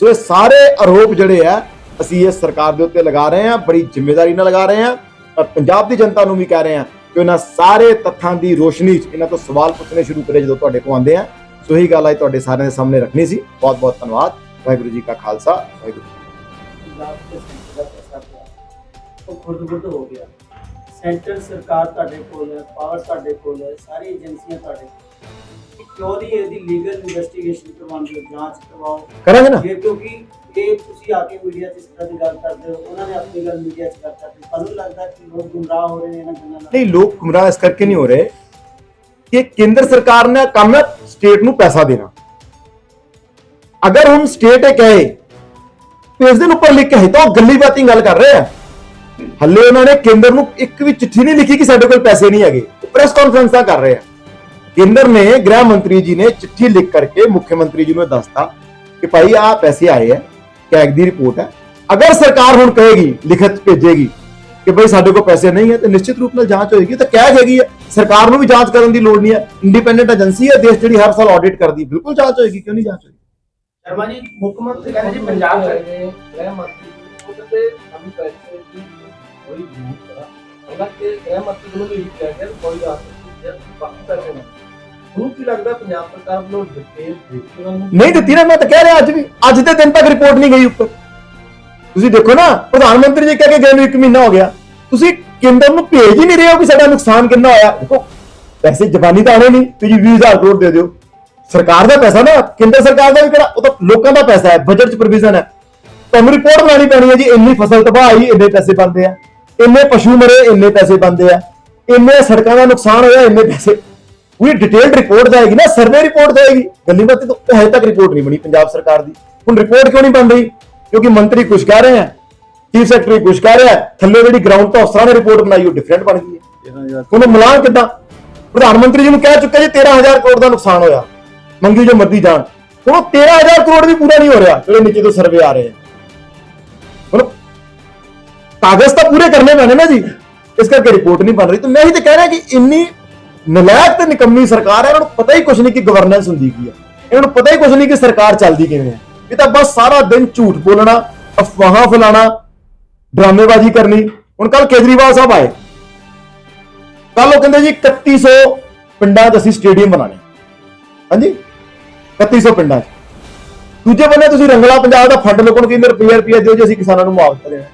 ਸੋ ਇਹ ਸਾਰੇ ਆਰੋਪ ਜਿਹੜੇ ਆ, ਅਸੀਂ ਇਹ ਸਰਕਾਰ ਦੇ ਉੱਤੇ ਲਗਾ ਰਹੇ ਹਾਂ, ਬੜੀ ਜ਼ਿੰਮੇਵਾਰੀ ਨਾਲ ਲਗਾ ਰਹੇ ਹਾਂ। ਔਰ ਪੰਜਾਬ ਦੀ ਜਨਤਾ ਨੂੰ ਵੀ ਕਹਿ ਰਹੇ ਹਾਂ ਕਿ ਉਹਨਾਂ ਸਾਰੇ ਤੱਥਾਂ ਦੀ ਰੋਸ਼ਨੀ 'ਚ ਇਹਨਾਂ ਤੋਂ ਸਵਾਲ ਪੁੱਛਣੇ ਸ਼ੁਰੂ ਕਰੇ ਜਦੋਂ ਤੁਹਾਡੇ ਕੋਲ ਆਉਂਦੇ ਆ। ਸੋ ਇਹੀ ਗੱਲ ਅੱਜ ਤੁਹਾਡੇ ਸਾਰਿਆਂ ਦੇ ਸਾਹਮਣੇ ਰੱਖਣੀ ਸੀ। ਬਹੁਤ ਬਹੁਤ ਧੰਨਵਾਦ। ਵਾਹਿਗੁਰੂ ਜੀ ਕਾ ਖਾਲਸਾ। ਵਾਹਿਗੁਰੂ ਦੇ ਦਾ ਉਹ ਖੁਰਦ-ਬੁਰਦ ਹੋ ਗਿਆ। ਸੈਂਟਰ ਸਰਕਾਰ ਤੁਹਾਡੇ ਕੋਲ ਹੈ ਪਾਵਰ ਤੁਹਾਡੇ ਕੋਲ ਹੈ ਸਾਰੀ ਏਜੰਸੀਆਂ ਤੁਹਾਡੇ ਕੋਲ। ਕਿਉਂ ਨਹੀਂ ਇਹਦੀ ਲੀਗਲ ਇਨਵੈਸਟੀਗੇਸ਼ਨ ਕਰਵਾਉਂਦੇ ਹੋ ਜਾਂਚ ਕਰਵਾਓ। ਕਰਾਂਗੇ ਨਾ? ਜੇ ਕਿਉਂਕਿ ਇਹ ਤੁਸੀਂ ਆ ਕੇ ਮੀਡੀਆ 'ਚ ਇਸ ਤਰ੍ਹਾਂ ਦੀ ਗੱਲ ਕਰਦੇ ਹੋ? ਉਹਨਾਂ ਨੇ ਆਪਣੀ ਗੱਲ ਮੀਡੀਆ 'ਚ ਕਰ ਕਰਦੇ ਤੁਹਾਨੂੰ ਲੱਗਦਾ ਕਿ ਲੋਕ ਗੁੰਮਰਾਹ ਹੋ ਰਹੇ ਨੇ ਇਹਨਾਂ ਗੱਲਾਂ ਨਾਲ? ਨਹੀਂ, ਲੋਕ ਗੁੰਮਰਾਹ ਇਸ ਕਰਕੇ ਨਹੀਂ ਹੋ ਰਹੇ ਕਿ ਕੇਂਦਰ ਸਰਕਾਰ ਨੇ ਕੰਮ ਸਟੇਟ ਨੂੰ ਪੈਸਾ ਦੇਣਾ। ਅਗਰ ਹੁਣ ਸਟੇਟ ਇਹ ਕਹੇ ਤੇ ਇਸ ਦਿਨ ਉੱਪਰ ਲਿਖ ਕੇ ਹੈ ਤਾਂ ਉਹ ਗੱਲੀ ਬਾਤੀ ਗੱਲ ਕਰ ਰਹੇ ਆ। ਹੱਲੇ ਉਹਨਾਂ ਨੇ ਕੇਂਦਰ ਨੂੰ ਇੱਕ ਵੀ ਚਿੱਠੀ ਨਹੀਂ ਲਿਖੀ ਕਿ ਸਾਡੇ ਕੋਲ ਪੈਸੇ ਨਹੀਂ ਹੈਗੇ। ਪ੍ਰੈਸ ਕਾਨਫਰੰਸਾਂ ਕਰ ਰਹੇ ਆ। ਕੇਂਦਰ ਨੇ, ਗ੍ਰਹਿ ਮੰਤਰੀ ਜੀ ਨੇ ਚਿੱਠੀ ਲਿਖ ਕਰਕੇ ਮੁੱਖ ਮੰਤਰੀ ਜੀ ਨੂੰ ਦੱਸਤਾ ਕਿ ਭਾਈ ਆ ਪੈਸੇ ਆਏ ਆ। ਕੈਗ ਦੀ ਰਿਪੋਰਟ ਹੈ। ਅਗਰ ਸਰਕਾਰ ਹੁਣ ਕਹੇਗੀ, ਲਿਖਤ ਭੇਜੇਗੀ ਕਿ ਬਈ ਸਾਡੇ ਕੋਲ ਪੈਸੇ ਨਹੀਂ ਹੈ, ਤੇ ਨਿਸ਼ਚਿਤ ਰੂਪ ਨਾਲ ਜਾਂਚ ਹੋਏਗੀ, ਤਾਂ ਕਹਿ ਹੈਗੀ ਸਰਕਾਰ ਨੂੰ ਵੀ ਜਾਂਚ ਕਰਨ ਦੀ ਲੋੜ ਨਹੀਂ ਹੈ। ਇੰਡੀਪੈਂਡੈਂਟ ਏਜੰਸੀ ਹੈ, ਦੇਸ਼ ਜਿਹੜੀ ਹਰ ਸਾਲ ਆਡਿਟ ਕਰਦੀ ਬਿਲਕੁਲ ਜਾਂਚ ਹੋਏਗੀ, ਕਿਉਂ ਨਹੀਂ ਜਾਂਚ ਹੋਏਗੀ? ਸ਼ਰਮਾ ਮੁੱਖ ਮੰਤਰੀ ਕਹਿੰਦੇ ਜੀ ਪੰਜਾਬ ਕਰਦੇ ਗ੍ਰਹਿ ਮੰਤਰੀ ਨੂੰ ਕਹਿੰਦੇ ਅਸੀਂ ਪੈਸੇ ਦੀ ਕੋਈ ਨਹੀਂ ਕਰਾ ਉਹਨਾਂ ਕੇ ਗ੍ਰਹਿ ਮੰਤਰੀ ਨੂੰ ਵੀ ਕਹਿੰਦੇ ਕੋਈ ਆਸ ਨਹੀਂ ਬਾਕੀ ਪੈਸੇ ਨਹੀਂ। ਨੂੰ ਕੀ ਲੱਗਦਾ ਪੰਜਾਬ ਸਰਕਾਰ ਵੱਲੋਂ ਡਿਟੇਲ ਦਿੱਤੀ ਉਹਨਾਂ ਨੂੰ? ਨਹੀਂ ਦਿੱਤੀ ਨਾ, ਮੈਂ ਤਾਂ ਕਹਿ ਰਿਹਾ ਅੱਜ ਵੀ, ਅੱਜ ਦੇ ਦਿਨ ਤੱਕ ਰਿਪੋਰਟ ਨਹੀਂ ਗਈ ਉੱਪਰ। ਤੁਸੀਂ ਦੇਖੋ ਨਾ, ਪ੍ਰਧਾਨ ਮੰਤਰੀ ਜੀ ਕਹਿ ਕੇ ਗਏ ਨੂੰ ਇੱਕ ਮਹੀਨਾ ਹੋ ਗਿਆ। ਤੁਸੀਂ ਕੇਂਦਰ ਨੂੰ ਭੇਜ ਹੀ ਨਹੀਂ ਰਹੇ ਹੋ ਕਿ ਸਾਡਾ ਨੁਕਸਾਨ ਕਿੰਨਾ ਹੋਇਆ। ਦੇਖੋ, ਪੈਸੇ ਜ਼ਬਾਨੀ ਤਾਂ ਆਣੇ ਨਹੀਂ ਕਿ 20000 ਕਰੋੜ ਦੇ ਦਿਓ। ਸਰਕਾਰ ਦਾ ਪੈਸਾ ਨਾ, ਕੇਂਦਰ ਸਰਕਾਰ ਦਾ ਵੀ ਕਿਹੜਾ, ਉਹ ਤਾਂ ਲੋਕਾਂ ਦਾ ਪੈਸਾ ਹੈ ਬਜਟ 'ਚ ਪ੍ਰੋਵੀਜ਼ਨ ਹੈ। ਤੁਹਾਨੂੰ ਰਿਪੋਰਟ ਬਣਾਉਣੀ ਪੈਣੀ ਹੈ ਜੀ, ਇੰਨੀ ਫਸਲ ਤਬਾਹ ਆਈ, ਇੰਨੇ ਪੈਸੇ ਬਣਦੇ ਆ। ਇੰਨੇ ਪਸ਼ੂ ਮਰੇ, ਇੰਨੇ ਪੈਸੇ ਬਣਦੇ ਆ। ਇੰਨੇ ਸੜਕਾਂ ਦਾ ਨੁਕਸਾਨ ਹੋਇਆ, ਇੰਨੇ ਪੈਸੇ ਪੂਰੀ ਡਿਟੇਲਡ ਰਿਪੋਰਟ ਜਾਏਗੀ ਨਾ ਸਰਵੇ ਰਿਪੋਰਟ ਜਾਏਗੀ ਗੱਲੀ ਬਾਤ ਤਾਂ ਹਜੇ ਤੱਕ ਰਿਪੋਰਟ ਨਹੀਂ ਬਣੀ ਪੰਜਾਬ ਸਰਕਾਰ ਦੀ। ਹੁਣ ਰਿਪੋਰਟ ਕਿਉਂ ਨਹੀਂ ਬਣ ਰਹੀ? ਕਿਉਂਕਿ ਮੰਤਰੀ ਕੁਝ ਕਹਿ ਰਹੇ ਆ ਚੀਫ ਸੈਕਟਰੀ ਕੁਝ ਕਹਿ ਰਿਹਾ ਥੱਲੇ ਜਿਹੜੀ ਗਰਾਊਂਡ ਤੋਂ ਅਫਸਰਾਂ ਨੇ ਰਿਪੋਰਟ ਬਣਾਈ ਉਹ ਡਿਫਰੈਂਟ ਬਣ ਗਈ ਹੈ। ਉਹਨੂੰ ਮਿਲਾਨ ਕਿੱਦਾਂ? ਪ੍ਰਧਾਨ ਮੰਤਰੀ ਜੀ ਨੂੰ ਕਹਿ ਚੁੱਕੇ ਜੀ 13000 ਕਰੋੜ ਦਾ ਨੁਕਸਾਨ ਹੋਇਆ। ਮੰਗੀ ਜੋ ਮਰਦੀ ਜਾਣ। ਹੁਣ ਉਹ 13000 ਕਰੋੜ ਵੀ ਪੂਰਾ ਨਹੀਂ ਹੋ ਰਿਹਾ ਜਿਹੜੇ ਨੀਚੇ ਤੋਂ ਸਰਵੇ ਆ ਰਹੇ ਆ। ਹੁਣ ਕਾਗਜ਼ ਤਾਂ ਪੂਰੇ ਕਰਨੇ ਪੈਣੇ ਨਾ ਜੀ। ਇਸ ਕਰਕੇ ਰਿਪੋਰਟ ਨਹੀਂ ਬਣ ਰਹੀ। ਤੇ ਮੈਂ ਹੀ ਤੇ ਕਹਿ ਰਿਹਾ ਕਿ ਇੰਨੀ ਨਲਾਇਕ ਤੇ ਨਿਕੰਮੀ ਸਰਕਾਰ ਹੈ, ਇਹਨਾਂ ਨੂੰ ਪਤਾ ਹੀ ਕੁਝ ਨਹੀਂ ਕਿ ਗਵਰਨੈਂਸ ਹੁੰਦੀ ਕੀ ਹੈ। ਇਹਨਾਂ ਨੂੰ ਪਤਾ ਹੀ ਕੁਝ ਨਹੀਂ ਕਿ ਸਰਕਾਰ ਚੱਲਦੀ ਕਿਵੇਂ ਹੈ। ਇਹ ਤਾਂ ਬਸ ਸਾਰਾ ਦਿਨ ਝੂਠ ਬੋਲਣਾ, ਅਫਵਾਹਾਂ ਫੈਲਾਣਾ ਡਰਾਮੇਬਾਜ਼ੀ ਕਰਨੀ। ਹੁਣ ਕੱਲ ਕੇਜਰੀਵਾਲ ਸਾਹਿਬ ਆਏ। ਕੱਲ ਉਹ ਕਹਿੰਦੇ ਜੀ 3100 ਪਿੰਡਾਂ 'ਚ ਅਸੀਂ ਸਟੇਡੀਅਮ ਬਣਾਣੇ ਹਾਂਜੀ? 3100 ਪਿੰਡਾਂ 'ਚ। ਦੂਜੇ ਬੰਨੇ ਤੁਸੀਂ ਰੰਗਲਾ ਪੰਜਾਬ ਦਾ ਫੰਡ ਲੋਕਾਂ ਨੂੰ ਕਹਿੰਦੇ ਰੁਪਈਆ ਰੁਪਈਆ ਦਿਓ ਜੇ ਅਸੀਂ ਕਿਸਾਨਾਂ ਨੂੰ ਮੁਆਵਜ਼ਾ ਦੇਣਾ।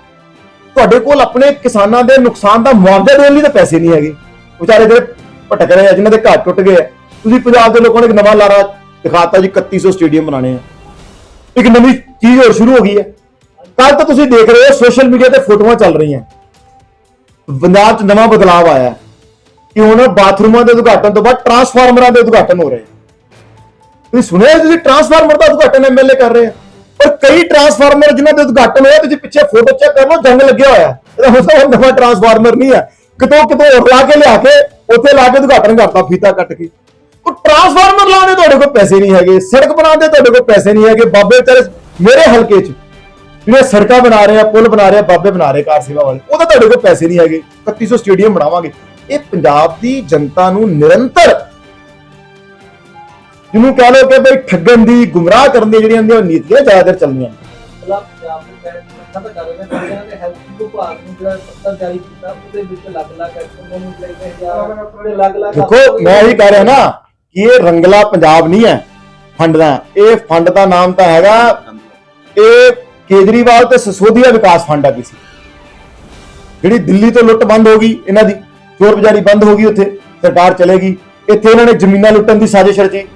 ਤੁਹਾਡੇ ਕੋਲ ਆਪਣੇ ਕਿਸਾਨਾਂ ਦੇ ਨੁਕਸਾਨ ਦਾ ਮੁਆਵਜ਼ਾ ਦੇਣ ਲਈ ਤਾਂ ਪੈਸੇ ਨਹੀਂ ਹੈਗੇ। ਵਿਚਾਰੇ ਜਿਹੜੇ ਭਟਕ ਰਹੇ ਆ, ਜਿਨ੍ਹਾਂ ਦੇ ਘਰ ਟੁੱਟ ਗਏ ਆ। ਤੁਸੀਂ ਪੰਜਾਬ ਦੇ ਲੋਕਾਂ ਨੂੰ ਇੱਕ ਨਵਾਂ ਲਾਰਾ ਦਿਖਾਤਾ ਜੀ 3100 ਸਟੇਡੀਅਮ ਬਣਾਣੇ ਆ। ਇੱਕ ਨਵੀਂ ਚੀਜ਼ ਹੋਰ ਸ਼ੁਰੂ ਹੋ ਗਈ ਹੈ। ਕੱਲ ਤਾਂ ਤੁਸੀਂ ਦੇਖ ਰਹੇ ਹੋ, ਸੋਸ਼ਲ ਮੀਡੀਆ ਤੇ ਫੋਟੋਆਂ ਚੱਲ ਰਹੀਆਂ। ਪੰਜਾਬ 'ਚ ਨਵਾਂ ਬਦਲਾਅ ਆਇਆ ਕਿ ਹੁਣ ਬਾਥਰੂਮਾਂ ਦੇ ਉਦਘਾਟਨ ਤੋਂ ਬਾਅਦ ਟਰਾਂਸਫਾਰਮਰਾਂ ਦੇ ਉਦਘਾਟਨ ਹੋ ਰਹੇ ਤੁਸੀਂ ਸੁਣਿਆ ਤੁਸੀਂ ਟਰਾਂਸਫਾਰਮਰ ਦਾ ਉਦਘਾਟਨ ਐਮਐਲਏ ਕਰ ਰਹੇ ਆ। ਪਰ ਕਈ ਟਰਾਂਸਫਾਰਮਰ ਜਿਨ੍ਹਾਂ ਦੇ ਉਦਘਾਟਨ ਹੋਇਆ ਤੁਸੀਂ ਪਿੱਛੇ ਫੋਟੋ ਚੈੱਕ ਕਰ ਲਓ, ਜੰਗ ਲੱਗਿਆ ਹੋਇਆ। ਇਹਦਾ ਮਤਲਬ ਉਹ ਨਵਾਂ ਟਰਾਂਸਫਾਰਮਰ ਨਹੀਂ ਹੈ ਕਿਤੋਂ ਕਿਤੋਂ ਹੋਰ ਲਾ ਕੇ ਲਿਆ ਕੇ ਉੱਥੇ ਲਾ ਕੇ ਉਦਘਾਟਨ ਕਰਤਾ, ਫੀਤਾ ਕੱਟ ਕੇ। ਉਹ ਟਰਾਂਸਫਾਰਮਰ ਲਾਉਣੇ ਤੁਹਾਡੇ ਕੋਲ ਪੈਸੇ ਨਹੀਂ ਹੈਗੇ, ਸੜਕ ਬਣਾਉਂਦੇ ਤੁਹਾਡੇ ਕੋਲ ਪੈਸੇ ਨਹੀਂ ਹੈਗੇ, ਬਾਬੇ ਵਿਚਾਰੇ ਮੇਰੇ ਹਲਕੇ 'ਚ ਜਿਹੜੇ ਸੜਕਾਂ ਬਣਾ ਰਹੇ ਆ, ਪੁਲ ਬਣਾ ਰਹੇ ਆ, ਬਾਬੇ ਬਣਾ ਰਹੇ ਕਾਰ ਸੇਵਾ ਵਾਲੇ, ਉਹਦਾ ਤੁਹਾਡੇ ਕੋਲ ਪੈਸੇ ਨਹੀਂ ਹੈਗੇ 3100 ਸਟੇਡੀਅਮ ਬਣਾਵਾਂਗੇ। ਇਹ ਪੰਜਾਬ ਦੀ ਜਨਤਾ ਨੂੰ ਨਿਰੰਤਰ ਜਿਹਨੂੰ ਕਹ ਲਓ ਕਿ ਬਈ ਠੱਗਣ ਦੀ, ਗੁੰਮਰਾਹ ਕਰਨ ਦੀ ਜਿਹੜੀਆਂ ਦੀਆਂ ਨੀਤੀਆਂ ਜ਼ਿਆਦਾਤਰ ਚੱਲਦੀਆਂ ਨੇ ਮਤਲਬ ਪੰਜਾਬ ਦੇ ਕਹਿਣ ਦਾ ਤਾਂ ਕਰ ਰਹੇ ਨੇ ਕਹਿੰਦੇ ਨੇ ਹੈਲਥ ਵਿਭਾਗ ਨੂੰ ਜਿਹੜਾ ਪੱਤਰ ਜਾਰੀ ਕੀਤਾ ਉਹਦੇ ਵਿੱਚ ਲੱਗ-ਲੱਗ ਐਕਸ਼ਨ ਨੂੰ ਲੈ ਕੇ ਜਾਂ ਤੇ ਲੱਗ-ਲੱਗ ਦੇਖੋ ਮੈਂ ਇਹੀ ਕਹਿ ਰਿਹਾ ਨਾ ਕਿ ਇਹ ਰੰਗਲਾ ਪੰਜਾਬ ਨਹੀਂ ਹੈ ਫੰਡ ਦਾ। ਇਹ ਫੰਡ ਦਾ ਨਾਮ ਤਾਂ ਹੈਗਾ ਇਹ ਕੇਜਰੀਵਾਲ ਤੇ ਸਸੋਦੀਆ ਵਿਕਾਸ ਫੰਡ ਆ ਕਿਸੇ। ਜਿਹੜੀ ਦਿੱਲੀ ਤੋਂ ਲੁੱਟ ਬੰਦ ਹੋ ਗਈ ਇਹਨਾਂ ਦੀ ਚੋਰ ਬਜ਼ਾਰੀ ਬੰਦ ਹੋ ਗਈ ਉੱਥੇ ਸਰਕਾਰ ਚਲੇਗੀ। ਇੱਥੇ ਇਹਨਾਂ ਨੇ ਜ਼ਮੀਨਾਂ ਲੁੱਟਣ ਦੀ ਸਾਜ਼ਿਸ਼ ਰਚੀ।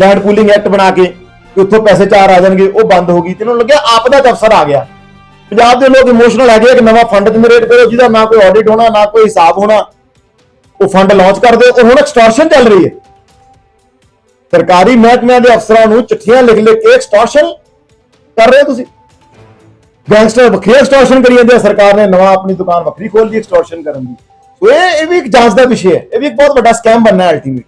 ਲੈਂਡ ਪੂਲਿੰਗ ਐਕਟ ਬਣਾ ਕੇ ਕਿ ਉੱਥੋਂ ਪੈਸੇ ਚਾਰ ਆ ਜਾਣਗੇ, ਉਹ ਬੰਦ ਹੋ ਗਈ। ਤੇ ਇਹਨਾਂ ਨੂੰ ਲੱਗਿਆ ਆਪਦਾ ਚ ਅਫਸਰ ਆ ਗਿਆ। ਪੰਜਾਬ ਦੇ ਲੋਕ ਇਮੋਸ਼ਨਲ ਹੈਗੇ ਆ ਨਵਾਂ ਫੰਡ ਜਨਰੇਟ ਕਰੋ, ਜਿਹਦਾ ਨਾ ਕੋਈ ਆਡਿਟ ਹੋਣਾ, ਨਾ ਕੋਈ ਹਿਸਾਬ ਹੋਣਾ। ਉਹ ਫੰਡ ਲਾਂਚ ਕਰ ਦਿਓ ਉਹ ਹੁਣ ਐਕਸਟੋਰਸ਼ਨ ਚੱਲ ਰਹੀ ਹੈ। ਸਰਕਾਰੀ ਮਹਿਕਮਿਆਂ ਦੇ ਅਫਸਰਾਂ ਨੂੰ ਚਿੱਠੀਆਂ ਲਿਖ ਲਿਖ ਕੇ ਐਕਸਟੋਰਸ਼ਨ ਕਰ ਰਹੇ ਹੋ ਤੁਸੀਂ? ਗੈਂਗਸਟਰ ਵੱਖਰੀ ਐਕਸਟੋਰਸ਼ਨ ਕਰੀ ਜਾਂਦੇ ਸਰਕਾਰ ਨੇ ਨਵਾਂ ਆਪਣੀ ਦੁਕਾਨ ਵੱਖਰੀ ਖੋਲ ਲਈ ਐਕਸਟੋਰਸ਼ਨ ਕਰਨ ਦੀ। ਸੋ ਇਹ ਇਹ ਵੀ ਇੱਕ ਜਾਂਚ ਦਾ ਵਿਸ਼ੇ ਹੈ। ਇਹ ਵੀ ਇੱਕ ਬਹੁਤ ਵੱਡਾ ਸਕੈਮ ਬਣਨਾ ਹੈ ਅਲਟੀਮੇਟ